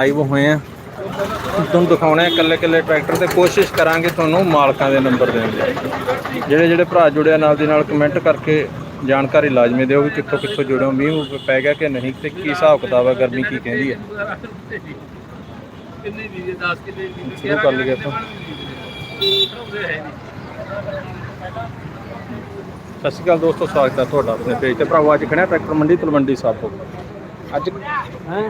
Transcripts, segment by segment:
Live ਹੋਏ ਆ। ਤੁਹਾਨੂੰ ਦਿਖਾਉਣੇ ਇਕੱਲੇ ਇਕੱਲੇ ਟਰੈਕਟਰ ਤੇ। ਕੋਸ਼ਿਸ਼ ਕਰਾਂਗੇ ਤੁਹਾਨੂੰ ਮਾਲਕਾਂ ਦੇ ਨੰਬਰ ਦੇਣ ਦੀ। ਜਿਹੜੇ ਜਿਹੜੇ ਭਰਾ ਜੁੜਿਆ ਨਾਲ ਦੀ ਨਾਲ ਕਮੈਂਟ ਕਰਕੇ ਜਾਣਕਾਰੀ ਲਾਜ਼ਮੀ ਦਿਓ ਵੀ ਕਿੱਥੋਂ ਕਿੱਥੋਂ ਜੁੜੇ ਹੋ ਮੀਂਹ ਮੂੰਹ ਪੈ ਗਿਆ ਕਿ ਨਹੀਂ ਤੇ ਕੀ ਹਿਸਾਬ ਕਿਤਾਬ ਹੈ ਗਰਮੀ ਕੀ ਕਹਿੰਦੀ ਹੈ ਕਿੰਨੇ ਦੀ 10 ਕਿੰਨੇ ਦੀ ਸ਼ੁਰੂ ਕਰ ਲਈਏ ਆਪਾਂ। ਸਤਿ ਸ਼੍ਰੀ ਅਕਾਲ ਦੋਸਤੋ ਸਵਾਗਤ ਹੈ ਤੁਹਾਡਾ ਆਪਣੇ ਪੇਜ ਤੇ। ਭਰਾਵੋ ਅੱਜ ਖੜਿਆ ਟਰੈਕਟਰ ਮੰਡੀ ਤਲਵੰਡੀ ਸਾਬੋ ਅੱਜ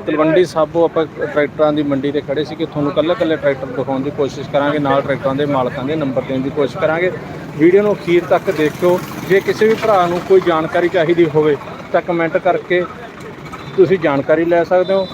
ਤਲਵੰਡੀ ਸਾਬੋ ਆਪਾਂ ਟਰੈਕਟਰਾਂ ਦੀ ਮੰਡੀ ਤੇ ਖੜੇ ਸੀ ਕਿ ਤੁਹਾਨੂੰ ਕੱਲੇ ਕੱਲੇ ਟਰੈਕਟਰ ਦਿਖਾਉਣ ਦੀ ਕੋਸ਼ਿਸ਼ ਕਰਾਂਗੇ ਨਾਲ ਟਰੈਕਟਰਾਂ ਦੇ ਮਾਲਕਾਂ ਦੇ ਨੰਬਰ ਦੇਣ ਦੀ ਕੋਸ਼ਿਸ਼ ਕਰਾਂਗੇ। ਵੀਡੀਓ ਨੂੰ ਅਖੀਰ ਤੱਕ ਦੇਖਿਓ। ਜੇ ਕਿਸੇ ਵੀ ਭਰਾ ਨੂੰ ਕੋਈ ਜਾਣਕਾਰੀ ਚਾਹੀਦੀ ਹੋਵੇ ਤਾਂ ਕਮੈਂਟ ਕਰਕੇ ਤੁਸੀਂ ਜਾਣਕਾਰੀ ਲੈ ਸਕਦੇ ਹੋ।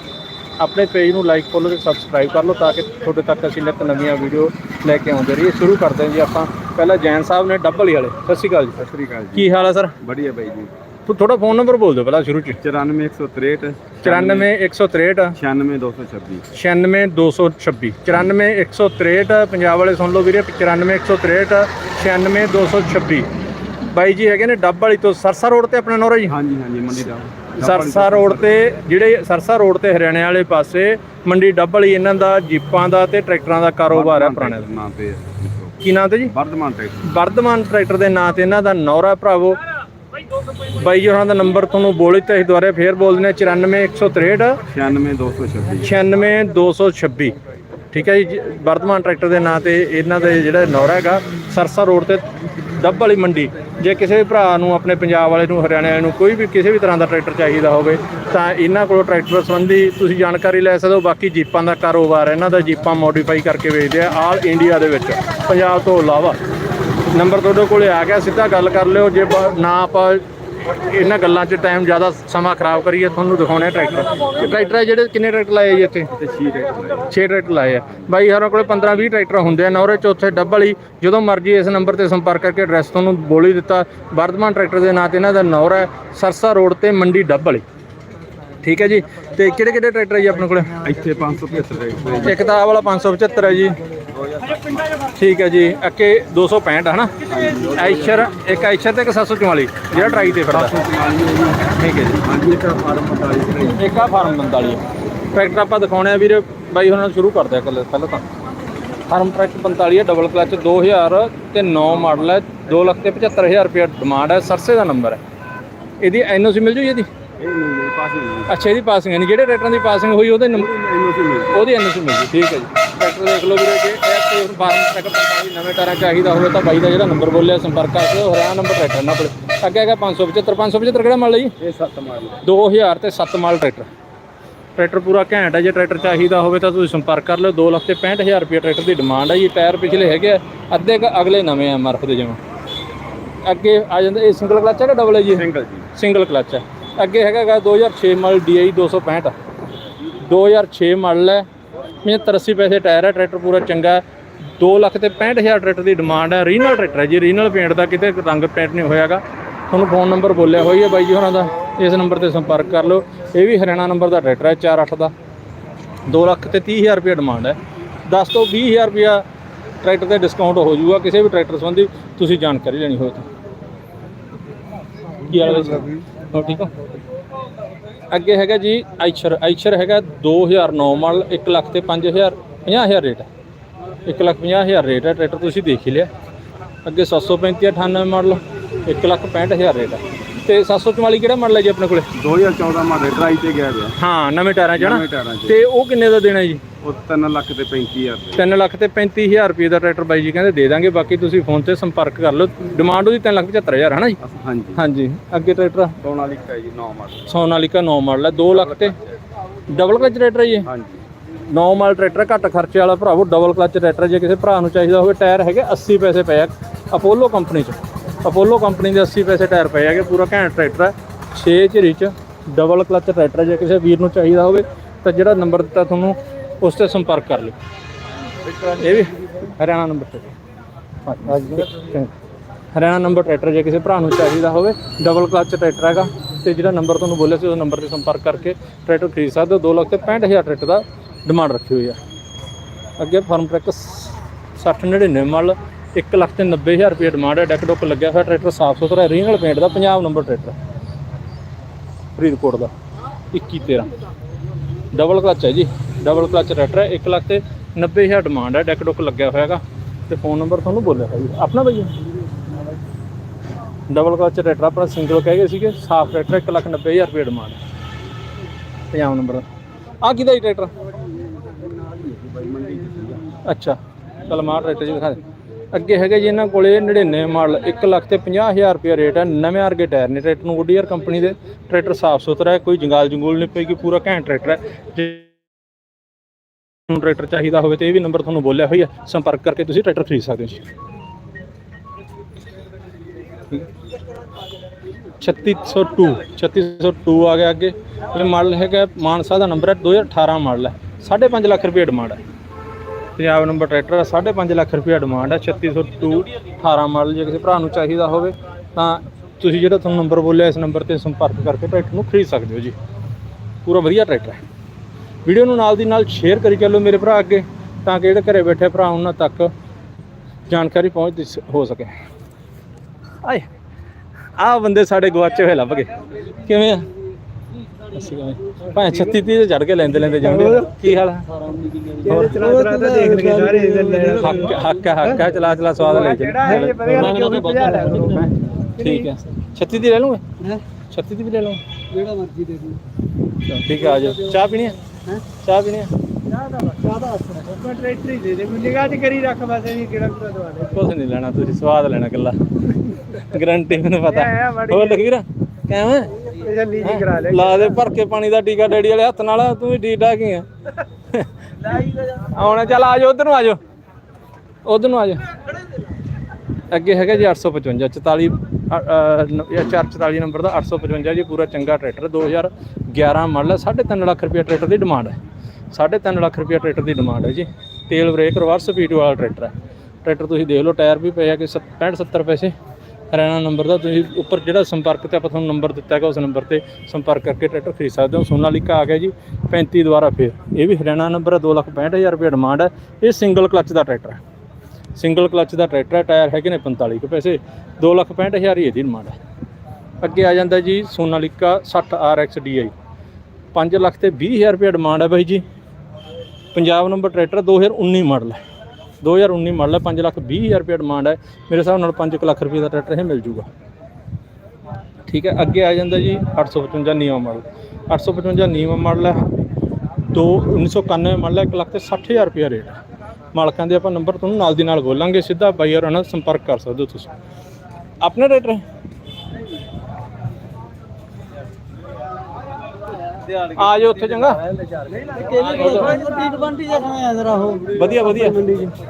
ਆਪਣੇ ਪੇਜ ਨੂੰ ਲਾਈਕ ਫੋਲੋ ਤੇ ਸਬਸਕ੍ਰਾਈਬ ਕਰ ਲਓ ਤਾਂ ਕਿ ਤੁਹਾਡੇ ਤੱਕ ਅਸੀਂ ਨਿਤ ਨਵੀਆਂ ਵੀਡੀਓ ਲੈ ਕੇ ਆਉਂਦੇ ਰਹੀਏ। ਸ਼ੁਰੂ ਕਰਦੇ ਹਾਂ ਜੀ ਆਪਾਂ। ਪਹਿਲਾਂ ਜੈਨ ਸਾਹਿਬ ਨੇ ਡੱਬਲ ਵਾਲੇ। ਸਤਿ ਸ਼੍ਰੀ ਅਕਾਲ ਜੀ। ਸਤਿ ਸ੍ਰੀ ਅਕਾਲ ਜੀ। ਕੀ ਹਾਲ ਹੈ ਸਰ? ਵਧੀਆ ਬਾਈ ਜੀ। ਥੋੜਾ ਫੋਨ ਨੰਬਰ ਬੋਲ ਦਿਓ ਪਹਿਲਾਂ ਸ਼ੁਰੂ ਚ। 94163 94163 96226 96226 94163 ਪੰਜਾਬ ਵਾਲੇ ਸੁਣ ਲਓ ਵੀਰੇ 94163 96226 ਬਾਈ ਜੀ ਹੈਗੇ ਨੇ ਡੱਬ ਵਾਲੀ ਤੋਂ ਸਰਸਾ ਰੋਡ ਤੇ ਆਪਣਾ ਨੌਰਾ ਜੀ? ਹਾਂਜੀ ਹਾਂਜੀ ਮੰਡੀ ਦਾ। ਸਰਸਾ ਰੋਡ ਤੇ ਜਿਹੜੇ ਸਰਸਾ ਰੋਡ ਤੇ ਹਰਿਆਣੇ ਵਾਲੇ ਪਾਸੇ ਮੰਡੀ ਡੱਬ ਵਾਲੀ ਇਹਨਾਂ ਦਾ ਜੀਪਾਂ ਦਾ ਤੇ ਟਰੈਕਟਰਾਂ ਦਾ ਕਾਰੋਬਾਰ ਹੈ ਪੁਰਾਣੇ ਦਾ। ਨਾਂ ਤੇ ਕੀ ਨਾਂ ਤੇ ਜੀ? ਵਰਧਮਾਨ ਟਰੈਕਟਰ। ਵਰਧਮਾਨ ਟਰੈਕਟਰ ਦੇ ਨਾਂ ਤੇ ਇਹਨਾਂ ਦਾ ਨੌਰਾ ਭਰਾਵੋ। ਬਾਈ ਜੀ ਉਹਨਾਂ ਦਾ ਨੰਬਰ ਤੁਹਾਨੂੰ ਬੋਲ ਦਿੱਤਾ ਸੀ ਦੁਬਾਰਾ ਫੇਰ ਬੋਲ ਦਿੰਦੇ ਹਾਂ 94163 96226 96226 ਠੀਕ ਹੈ ਜੀ ਵਰਧਮਾਨ ਟਰੈਕਟਰ ਦੇ ਨਾਂ ਤੇ ਇਹਨਾਂ ਦੇ ਜਿਹੜਾ ਨੌਰਾ ਹੈਗਾ ਸਰਸਾ ਰੋਡ ਤੇ ਡੱਬ ਵਾਲੀ ਮੰਡੀ। ਜੇ ਕਿਸੇ ਵੀ ਭਰਾ ਨੂੰ ਆਪਣੇ ਪੰਜਾਬ ਵਾਲੇ ਨੂੰ ਹਰਿਆਣੇ ਵਾਲੇ ਨੂੰ ਕੋਈ ਵੀ ਕਿਸੇ ਵੀ ਤਰ੍ਹਾਂ ਦਾ ਟਰੈਕਟਰ ਚਾਹੀਦਾ ਹੋਵੇ ਤਾਂ ਇਹਨਾਂ ਕੋਲੋਂ ਟਰੈਕਟਰ ਸੰਬੰਧੀ ਤੁਸੀਂ ਜਾਣਕਾਰੀ ਲੈ ਸਕਦੇ ਹੋ। ਬਾਕੀ ਜੀਪਾਂ ਦਾ ਕਾਰੋਬਾਰ ਇਹਨਾਂ ਦਾ ਜੀਪਾਂ ਮੋਡੀਫਾਈ ਕਰਕੇ ਵੇਚਦੇ ਆ ਆਲ ਇੰਡੀਆ ਦੇ ਵਿੱਚ। ਪੰਜਾਬ ਤੋਂ ਇਲਾਵਾ ਨੰਬਰ ਤੁਹਾਡੇ ਕੋਲੇ ਆ ਗਿਆ ਸਿੱਧਾ ਗੱਲ ਕਰ ਲਿਓ ਜੇ ਨਾ ਆਪਾਂ ਇਹਨਾਂ ਗੱਲਾਂ 'ਚ ਟਾਈਮ ਜ਼ਿਆਦਾ ਸਮਾਂ ਖਰਾਬ ਕਰੀਏ ਤੁਹਾਨੂੰ ਦਿਖਾਉਣੇ ਟਰੈਕਟਰ। ਟਰੈਕਟਰ ਹੈ ਜਿਹੜੇ ਕਿੰਨੇ ਟਰੈਕਰ ਲਾਏ ਜੀ ਇੱਥੇ? ਤੇ ਛੀ ਟਰੈਕਟਰ 6 ਟਰੈਕਟਰ ਲਾਏ ਆ। ਬਾਈ ਹਰਾਂ ਕੋਲੇ 15 20 ਟਰੈਕਟਰ ਹੁੰਦੇ ਆ ਨੌਰੇ ਚੌਥੇ ਡੱਬ ਵਾਲੀ ਜਦੋਂ ਮਰਜ਼ੀ ਇਸ ਨੰਬਰ ਤੇ ਸੰਪਰਕ ਕਰਕੇ ਐਡਰੈਸ ਤੁਹਾਨੂੰ ਬੋਲ ਹੀ ਦਿੱਤਾ। ਵਰਧਮਾਨ ਟਰੈਕਟਰ ਦੇ ਨਾਂ ਤੇ ਇਹਨਾਂ ਦਾ ਨੌਰਾ ਹੈ ਸਰਸਾ ਰੋਡ ਤੇ ਮੰਡੀ ਡੱਬ ਵਾਲੀ ਠੀਕ ਹੈ ਜੀ? ਤੇ ਕਿਹੜੇ ਕਿਹੜੇ ਟਰੈਕਟਰ ਹੈ ਜੀ ਆਪਣੇ ਕੋਲੇ? ਇੱਥੇ 575 ਟਰੈਕਟਰ ਹੈ ਇੱਕ ਤਾਂ ਆਹ ਵਾਲਾ 575 ਹੈ ਜੀ। ਠੀਕ ਹੈ ਜੀ। ਅੱਕੇ 265 ਹੈ ਨਾ ਐਸ਼ਰ ਇੱਕ ਐਸ਼ਰ ਤੇ ਇੱਕ 744 ਜਿਹੜਾ ਟਰਾਈ ਤੇ ਫਿਰਦਾ ਠੀਕ ਹੈ ਜੀ। ਹਾਂਜੀ ਇੱਕ ਫਾਰਮ 45 ਟਰੈਕਟਰ ਇੱਕ ਆ ਫਾਰਮ 45 ਟਰੈਕਟਰ ਆਪਾਂ ਦਿਖਾਉਣੇ ਆ ਵੀਰੇ। ਬਾਈ ਨੂੰ ਸ਼ੁਰੂ ਕਰਦੇ ਆ ਪਹਿਲਾਂ ਤਾਂ। ਫਾਰਮ ਟਰੈਕਟਰ 45 ਹੈ ਡਬਲ ਕਲਚ 2000 ਤੇ 9 ਮਾਡਲ ਹੈ। 2 ਲੱਖ ਤੇ 75000 ਰੁਪਏ ਡਿਮਾਂਡ ਹੈ। ਸਰਸੇ ਦਾ ਨੰਬਰ ਹੈ। ਇਹਦੀ ਐਨਓਸੀ ਮਿਲ ਜੀ ਇਹਦੀ? ਇਹ ਨਹੀਂ ਨਹੀਂ ਪਾਸ ਨਹੀਂ ਅੱਛਾ ਇਹਦੀ ਪਾਸਿੰਗ ਹੈ ਨਹੀਂ ਜਿਹੜੇ ਟਰੈਕਟਰਾਂ ਦੀ ਪਾਸਿੰਗ ਹੋਈ ਉਹਦੇ ਨੰਬਰ ਇਹਨੂੰ ਸੀ ਮਿਲ। ਉਹਦੀ ਐਨਓਸੀ ਮਿਲ ਜੂ ਠੀਕ ਹੈ ਜੀ। ਟਰੈਕਟਰ ਦੇਖ ਲਓ ਵੀਰੇ ਜੇ ਇਹ ਤੇ ਫਾਰਮ ਟਰੈਕਟਰ 45 ਨਵੇਂ ਟਾਇਰਾਂ ਚਾਹੀਦਾ ਹੋਵੇ ਤਾਂ ਬਾਈ ਦਾ ਜਿਹੜਾ ਨੰਬਰ ਬੋਲਿਆ ਸੰਪਰਕ ਕਰਕੇ ਉਹ ਹਰਿਆਣਾ ਨੰਬਰ ਟਰੈਕਟਰ ਨਾਲ ਆਪਣੇ ਅੱਗੇ ਹੈਗਾ 575 575 ਕਿਹੜਾ ਮਾਡਲ ਹੈ ਜੀ? ਇਹ 7 ਮਾਡਲ 2000 ਤੇ 7 ਮਾਲ ਟਰੈਕਟਰ। ਟਰੈਕਟਰ ਪੂਰਾ ਘੈਂਟ ਹੈ ਜੇ ਟਰੈਕਟਰ ਚਾਹੀਦਾ ਹੋਵੇ ਤਾਂ ਤੁਸੀਂ ਸੰਪਰਕ ਕਰ ਲਿਓ। 2 ਲੱਖ ਤੇ 65000 ਰੁਪਏ ਟਰੈਕਟਰ ਦੀ ਡਿਮਾਂਡ ਹੈ ਜੀ। ਟਾਇਰ ਪਿਛਲੇ ਹੈਗੇ ਆ, ਅੱਧੇ ਅਗਲੇ ਨਵੇਂ ਆ ਮਰਫ ਦੇ ਜਿਵੇਂ। ਅੱਗੇ ਆ ਜਾਂਦਾ ਇਹ ਸਿੰਗਲ ਕਲਚ ਹੈ ਕਿ ਡਬਲ ਹੈ ਜੀ? ਸਿੰਗਲ ਜੀ। ਸਿੰਗਲ ਕਲਚ ਹੈ। ਅੱਗੇ ਹੈਗਾ ਗਾ 2006 ਮਾਡਲ DI 265 2006 ਮਾਡਲ ਹੈ। 75 80 ਪੈਸੇ ਟਾਇਰ ਹੈ, ਟਰੈਕਟਰ ਪੂਰਾ ਚੰਗਾ ਹੈ। 2 ਲੱਖ ਤੇ 65000 ਟਰੈਕਟਰ ਦੀ ਡਿਮਾਂਡ ਹੈ। ਰੀਨਲ ਟਰੈਕਟਰ ਹੈ ਜੀ ਰੀਨਲ ਪੇਂਟ ਦਾ ਕਿਤੇ ਰੰਗ ਪੇਂਟ ਨਹੀਂ ਹੋਇਆਗਾ ਤੁਹਾਨੂੰ ਫੋਨ ਨੰਬਰ ਬੋਲਿਆ ਹੋਈ ਹੈ ਬਾਈ ਜੀ ਹੋਰਾਂ ਦਾ। ਇਸ ਨੰਬਰ ਤੇ ਸੰਪਰਕ ਕਰ ਲਓ। ਇਹ ਵੀ ਹਰਿਆਣਾ ਨੰਬਰ ਦਾ ਟਰੈਕਟਰ ਹੈ 48 ਦਾ। 2 ਲੱਖ ਤੇ 30000 ਰੁਪਏ ਡਿਮਾਂਡ ਹੈ। 10 ਤੋਂ 20000 ਰੁਪਇਆ ਟਰੈਕਟਰ ਤੇ ਡਿਸਕਾਊਂਟ ਹੋ ਜਾਊਗਾ ਕਿਸੇ ਵੀ ਟਰੈਕਟਰ ਸੰਬੰਧੀ। ਤੁਸੀਂ ਜਾਣਕਾਰੀ ਲੈਣੀ ਹੋਵੇ ਤਾਂ। ਕੀ ਹਾਲ ਹੈ ਜੀ? ਹੋ ਠੀਕ ਆ ਅੱਗੇ ਹੈਗਾ ਜੀ ਆਈਸ਼ਰ ਆਈਸ਼ਰ ਹੈਗਾ 2009 ਮਾਡਲ 1 ਲੱਖ ਤੇ 5000 50000 ਰੇਟ ਹੈ। 1 ਲੱਖ 50000 ਰੇਟ ਹੈ, ਟਰੈਕਟਰ ਤੁਸੀਂ ਦੇਖ ਹੀ ਲਿਆ। ਅੱਗੇ 735 98 ਮਾਡਲ 1 ਲੱਖ 65000 ਰੇਟ ਹੈ। ਤੇ 744 ਕਿਹੜਾ ਮਾਡਲ ਹੈ ਜੀ ਆਪਣੇ ਕੋਲੇ? 2014 ਮਾਡਲ ਟਰਾਈ ਤੇ ਗਿਆ ਪਿਆ ਹਾਂ ਨਵੇਂ ਟਾਇਰਾਂ 'ਚ ਹੈ ਨਵੇਂ ਨਾ ਟਾਇਰਾਂ 'ਚ। ਤੇ ਉਹ ਕਿੰਨੇ ਦਾ ਦੇਣਾ ਜੀ? ਉਹ 3 ਲੱਖ ਤੇ 35000 ਰੁਪਏ 3 ਲੱਖ ਤੇ 35000 ਰੁਪਏ ਦਾ ਟਰੈਕਟਰ ਬਾਈ ਜੀ ਕਹਿੰਦੇ ਦੇ ਦਾਂਗੇ ਬਾਕੀ ਤੁਸੀਂ ਫੋਨ ਤੇ ਸੰਪਰਕ ਕਰ ਲਓ। ਡਿਮਾਂਡ ਉਹਦੀ 3 ਲੱਖ 75000 ਹੈ ਨਾ ਜੀ? ਹਾਂਜੀ। ਹਾਂਜੀ ਅੱਗੇ ਟਰੈਕਟਰ ਸੋਨਾਲੀਕਾ ਹੈ ਜੀ 9 ਮਾਡਲ। ਸੋਨਾਲੀਕਾ 9 ਮਾਡਲ ਹੈ 2 ਲੱਖ ਤੇ। ਡਬਲ ਕਲਚ ਟਰੈਕਟਰ ਹੈ ਜੀ ਹਾਂਜੀ। 9 ਮਾਡਲ ਟਰੈਕਟਰ ਘੱਟ ਖਰਚੇ ਵਾਲਾ ਭਰਾਵੋ ਡਬਲ ਕਲਚ ਟਰੈਕਟਰ ਜੇ ਕਿਸੇ ਭਰਾ ਨੂੰ ਚਾਹੀਦਾ ਹੋਵੇ ਟਾਇਰ ਹੈਗੇ 80 ਪੈਸੇ ਪਏ ਆ ਅਪੋਲੋ ਕੰਪਨੀ ਚ। ਅਪੋਲੋ ਕੰਪਨੀ ਦੇ 80 ਪੈਸੇ ਟਾਇਰ ਪਏ ਹੈਗੇ, ਪੂਰਾ ਘੈਂਟ ਟਰੈਕਟਰ ਹੈ। 6 ਝਰੀ ਚ ਡਬਲ ਕਲਚ ਟਰੈਕਟਰ ਜੇ ਕਿਸੇ ਵੀਰ ਨੂੰ ਚਾਹੀਦਾ ਹੋਵੇ, ਤਾਂ ਜਿਹੜਾ ਨੰਬਰ ਦਿੱਤਾ ਤੁਹਾਨੂੰ, ਉਸ ਤੇ ਸੰਪਰਕ ਕਰ ਲਿਓ। ਇਹ ਵੀ ਹਰਿਆਣਾ ਨੰਬਰ ਤੇ ਹਰਿਆਣਾ ਨੰਬਰ ਟਰੈਕਟਰ ਜੇ ਕਿਸੇ ਭਰਾ ਨੂੰ ਚਾਹੀਦਾ ਹੋਵੇ ਡਬਲ ਕਲਚ ਟਰੈਕਟਰ ਹੈਗਾ, ਤੇ ਜਿਹੜਾ ਨੰਬਰ ਤੁਹਾਨੂੰ ਬੋਲਿਆ ਸੀ, ਉਸ ਨੰਬਰ ਤੇ ਸੰਪਰਕ ਕਰਕੇ ਟਰੈਕਟਰ ਖਰੀਦ ਸਕਦੇ ਹੋ। 2 ਲੱਖ ਤੇ 65000 ਟਰੈਕਟਰ ਦਾ ਡਿਮਾਂਡ ਰੱਖੀ ਹੋਈ ਆ ਅੱਗੇ ਫਾਰਮ ਟਰੈਕ 6099 ਮਾਡਲ 1 ਲੱਖ ਤੇ 90000 ਰੁਪਏ ਡਿਮਾਂਡ ਹੈ। ਡੈਕ ਡੁੱਕ ਲੱਗਿਆ ਹੋਇਆ ਟਰੈਕਟਰ ਸਾਫ਼ ਸੁਥਰਾ ਰੀਜਨਲ ਪੇਂਟ ਦਾ ਪੰਜਾਬ ਨੰਬਰ ਟਰੈਕਟਰ ਫਰੀਦਕੋਟ ਦਾ। 2113 ਡਬਲ ਕਲਚ ਹੈ ਜੀ। ਡਬਲ ਕਲਚ ਟਰੈਕਟਰ ਹੈ। 1 ਲੱਖ ਤੇ 90000 ਡਿਮਾਂਡ ਹੈ। ਡੈਕ ਡੁੱਕ ਲੱਗਿਆ ਹੋਇਆ ਹੈਗਾ। ਤੇ ਫੋਨ ਨੰਬਰ ਤੁਹਾਨੂੰ ਬੋਲਿਆ ਹੋਇਆ ਜੀ। ਆਪਣਾ ਬਈ ਡਬਲ ਕਲਚ ਟਰੈਕਟਰ ਆਪਣਾ ਸਿੰਗਲ ਕਹਿ ਗਏ ਸੀਗੇ। ਸਾਫ਼ ਟਰੈਕਟਰ 1 ਲੱਖ 90000 ਰੁਪਏ ਡਿਮਾਂਡ ਪੰਜਾਬ ਨੰਬਰ ਆ ਕਿਹਦਾ ਜੀ ਟਰੈਕਟਰ ਅੱਛਾ। ਚਲ ਮਾਰ ਟਰੈਕਟਰ ਜੀ ਦਿਖਾ ਦੇ। ਅੱਗੇ ਹੈਗੇ ਜੀ ਇਹਨਾਂ ਕੋਲੇ 99 ਮਾਡਲ 1 ਲੱਖ ਤੇ 50000 ਰੁਪਏ ਰੇਟ ਹੈ। ਨਵੇਂ ਵਰਗੇ ਟਾਇਰ ਨੇ ਟਰੈਕਟਰ ਨੂੰ ਗੁੱਡੀਅਰ ਕੰਪਨੀ ਦੇ। ਟਰੈਕਟਰ ਸਾਫ਼ ਸੁਥਰਾ ਹੈ, ਕੋਈ ਜੰਗਾਲ ਜੰਗੂਲ ਨਹੀਂ ਪਏਗੀ, ਪੂਰਾ ਘੈਂਟ ਟਰੈਕਟਰ ਹੈ। ਜੇ ਤੁਹਾਨੂੰ ਟਰੈਕਟਰ ਚਾਹੀਦਾ ਹੋਵੇ ਤੇ ਇਹ ਵੀ ਨੰਬਰ ਤੁਹਾਨੂੰ ਬੋਲਿਆ ਹੋਈ ਹੈ ਸੰਪਰਕ ਕਰਕੇ ਤੁਸੀਂ ਟਰੈਕਟਰ ਖਰੀਦ ਸਕਦੇ ਹੋ ਜੀ। 3602 3602 ਆ ਗਿਆ ਅੱਗੇ। ਇਹ ਮਾਡਲ ਹੈਗਾ, ਮਾਨਸਾ ਦਾ ਨੰਬਰ ਹੈ 2018 ਮਾਡਲ ਹੈ। 5.5 ਲੱਖ ਰੁਪਏ ਡਿਮਾਂਡ ਹੈ। ਪੰਜਾਬ ਨੰਬਰ ਟਰੈਕਟਰ ਹੈ 5.5 ਲੱਖ ਰੁਪਏ ਡਿਮਾਂਡ ਹੈ 3602 18 ਮਾਡਲ ਜੇ ਕਿਸੇ ਭਰਾ ਨੂੰ ਚਾਹੀਦਾ ਹੋਵੇ, ਤਾਂ ਤੁਸੀਂ ਜਿਹੜਾ ਤੁਹਾਨੂੰ ਨੰਬਰ ਬੋਲਿਆ, ਇਸ ਨੰਬਰ ਤੇ ਸੰਪਰਕ ਕਰਕੇ ਟਰੈਕਟਰ ਨੂੰ ਖਰੀਦ ਸਕਦੇ ਹੋ ਜੀ। ਪੂਰਾ ਵਧੀਆ ਟਰੈਕਟਰ ਹੈ। ਵੀਡੀਓ ਨੂੰ ਨਾਲ ਦੀ ਨਾਲ ਸ਼ੇਅਰ ਕਰੀ ਚੱਲੋ ਮੇਰੇ ਭਰਾ ਅੱਗੇ, ਤਾਂ ਕਿ ਜਿਹੜੇ ਘਰੇ ਬੈਠੇ ਭਰਾ ਉਹਨਾਂ ਤੱਕ ਜਾਣਕਾਰੀ ਪਹੁੰਚ ਹੋ ਸਕੇ। ਆਏ ਆ ਬੰਦੇ ਸਾਡੇ ਗਵਾਚੇ ਹੋਏ ਲੱਭ ਗਏ। ਕਿਵੇਂ ਆ? ਅਸੀਂ ਕਿਵੇਂ ਭਾਵੇਂ 36 30 ਤੇ ਚੜ ਕੇ ਲੈਂਦੇ ਲੈਂਦੇ ਜਾਂਦੇ ਆ। ਕੀ ਹਾਲ ਹੈ? ਹੋਰ? ਚਲਾ ਚਲਾ ਤਾਂ ਦੇਖ ਲਈਏ ਸਾਰੇ ਹੱਕ ਹੱਕ ਹੈ ਹੱਕ ਹੈ ਚਲਾ ਚਲਾ ਸਵਾਦ ਲੈ ਜਿਹੜਾ ਇਹ ਵਧੀਆ ਉਹ ਕਰੋ। ਠੀਕ ਹੈ। 36 ਦੀ ਲੈ ਲਵਾਂਗੇ ਹੈਂ? 36 ਦੀ ਵੀ ਲੈ ਲਵਾਂ ਜਿਹੜਾ ਮਰਜ਼ੀ ਦੇ ਦੂੰ ਠੀਕ ਹੈ ਆ ਜਾਓ। ਚਾਹ ਪੀਣੀ ਹੈ? ਹੈਂ? ਚਾਹ ਪੀਣੀ ਹੈ? ਚਾਹ ਦਾ ਚਾਹ ਦਾ ਮੈਂ ਟਰੈਕਟਰ ਹੀ ਦੇ ਦੇ। ਮੈਨੂੰ ਨਿਗਾਹ ਚ ਕਰੀ ਰੱਖ ਬਸ ਇਹ ਕਿਹੜਾ ਦਵਾ ਦੇ। ਕੁਝ ਨਹੀਂ ਲੈਣਾ ਤੁਸੀਂ ਸਵਾਦ ਲੈਣਾ ਕੱਲਾ ਗਰੰਟੀ ਮੈਨੂੰ ਪਤਾ। ਇਹ ਹੈ ਮਾੜੀ ਹੋਰ ਲਖਵੀਰ ਕਿਵੇਂ? ਜੱਲੀ ਜੀ ਕਰਾ ਲੈ ਲਾ ਦੇ ਭਰ ਕੇ ਪਾਣੀ ਦਾ ਟੀਕਾ ਡੈਡੀ ਵਾਲੇ ਹੱਥ ਨਾਲ, ਤੂੰ ਵੀ ਠੀਕ ਠਾਕ ਹੀ ਆ? ਆਉਣਾ, ਚੱਲ ਆ ਉਧਰ ਨੂੰ ਆ ਉਧਰ ਨੂੰ ਆ ਅੱਗੇ ਹੈਗਾ ਜੀ 855 44 444 ਨੰਬਰ ਦਾ 855 ਜੀ, ਪੂਰਾ ਚੰਗਾ ਟਰੈਕਟਰ 2011 ਮਾਡਲ ਹੈ 3.5 ਲੱਖ ਰੁਪਏ ਟਰੈਕਟਰ ਦੀ ਡਿਮਾਂਡ ਹੈ। 3.5 ਲੱਖ ਰੁਪਏ ਟਰੈਕਟਰ ਦੀ ਡਿਮਾਂਡ ਹੈ ਜੀ। ਤੇਲ ਬ੍ਰੇਕ ਰਿਵਰਸ ਸਪੀਡ ਵਾਲਾ ਟਰੈਕਟਰ ਹੈ। ਟਰੈਕਟਰ ਤੁਸੀਂ ਦੇਖ ਲਓ, ਟਾਇਰ ਵੀ ਪਏ ਆ ਕਿ 65 70 ਪੈਸੇ। ਹਰਿਆਣਾ ਨੰਬਰ ਦਾ, ਤੁਸੀਂ ਉੱਪਰ ਜਿਹੜਾ ਸੰਪਰਕ ਤੇ ਆਪਾਂ ਤੁਹਾਨੂੰ ਨੰਬਰ ਦਿੱਤਾ ਹੈਗਾ ਉਸ ਨੰਬਰ ਤੇ ਸੰਪਰਕ ਕਰਕੇ ਟਰੈਕਟਰ ਖਰੀਦ ਸਕਦੇ ਹੋ। ਸੋਨਾਲੀਕਾ ਆ ਗਿਆ ਜੀ 35 ਦੁਆਰਾ ਫੇਰ। ਇਹ ਵੀ ਹਰਿਆਣਾ ਨੰਬਰ ਹੈ 265000 ਰੁਪਏ ਡਿਮਾਂਡ ਹੈ। ਇਹ ਸਿੰਗਲ ਕਲਚ ਦਾ ਟਰੈਕਟਰ ਹੈ। ਸਿੰਗਲ ਕਲਚ ਦਾ ਟਰੈਕਟਰ ਹੈ, ਟਾਇਰ ਹੈਗੇ ਨੇ 45 ਕੁ ਪੈਸੇ। 265000 ਹੀ ਇਹਦੀ ਡਿਮਾਂਡ ਹੈ। ਅੱਗੇ ਆ ਜਾਂਦਾ ਜੀ ਸੋਨਾਲੀਕਾ 60 RX DI 5 ਲੱਖ ਤੇ 20000 ਰੁਪਏ ਡਿਮਾਂਡ ਹੈ ਬਾਈ ਜੀ। ਪੰਜਾਬ ਨੰਬਰ ਟਰੈਕਟਰ 2019 ਮਾਡਲ ਹੈ। 2019 ਮਾਡਲ ਹੈ 5 ਲੱਖ 20000 ਰੁਪਏ ਡਿਮਾਂਡ ਹੈ। ਮੇਰੇ ਹਿਸਾਬ ਨਾਲ 5 ਲੱਖ ਰੁਪਏ ਦਾ ਟਰੈਕਟਰ ਇਹ ਮਿਲ ਜੂਗਾ। ਠੀਕ ਹੈ, ਅੱਗੇ ਆ ਜਾਂਦਾ ਜੀ 855 ਨੀਵਾ ਮਾਡਲ 855 ਨੀਵਾ ਮਾਡਲ ਹੈ ਦੋ 1991 ਮਾਡਲ ਹੈ 1 ਲੱਖ ਤੇ 60000 ਰੁਪਏ ਰੇਟ ਹੈ। ਮਾਲਕਾਂ ਦੇ ਆਪਾਂ ਨੰਬਰ ਤੁਹਾਨੂੰ ਨਾਲ ਦੀ ਨਾਲ ਬੋਲਾਂਗੇ ਸਿੱਧਾ ਬਾਈ ਹੋਰਾਂ ਨਾਲ ਸੰਪਰਕ ਕਰ ਸਕਦੇ ਹੋ ਤੁਸੀਂ। ਆਪਣਾ ਰੇਟ ਆ ਜਾਓ ਉੱਥੇ ਚੰਗਾ। ਵਧੀਆ ਵਧੀਆ।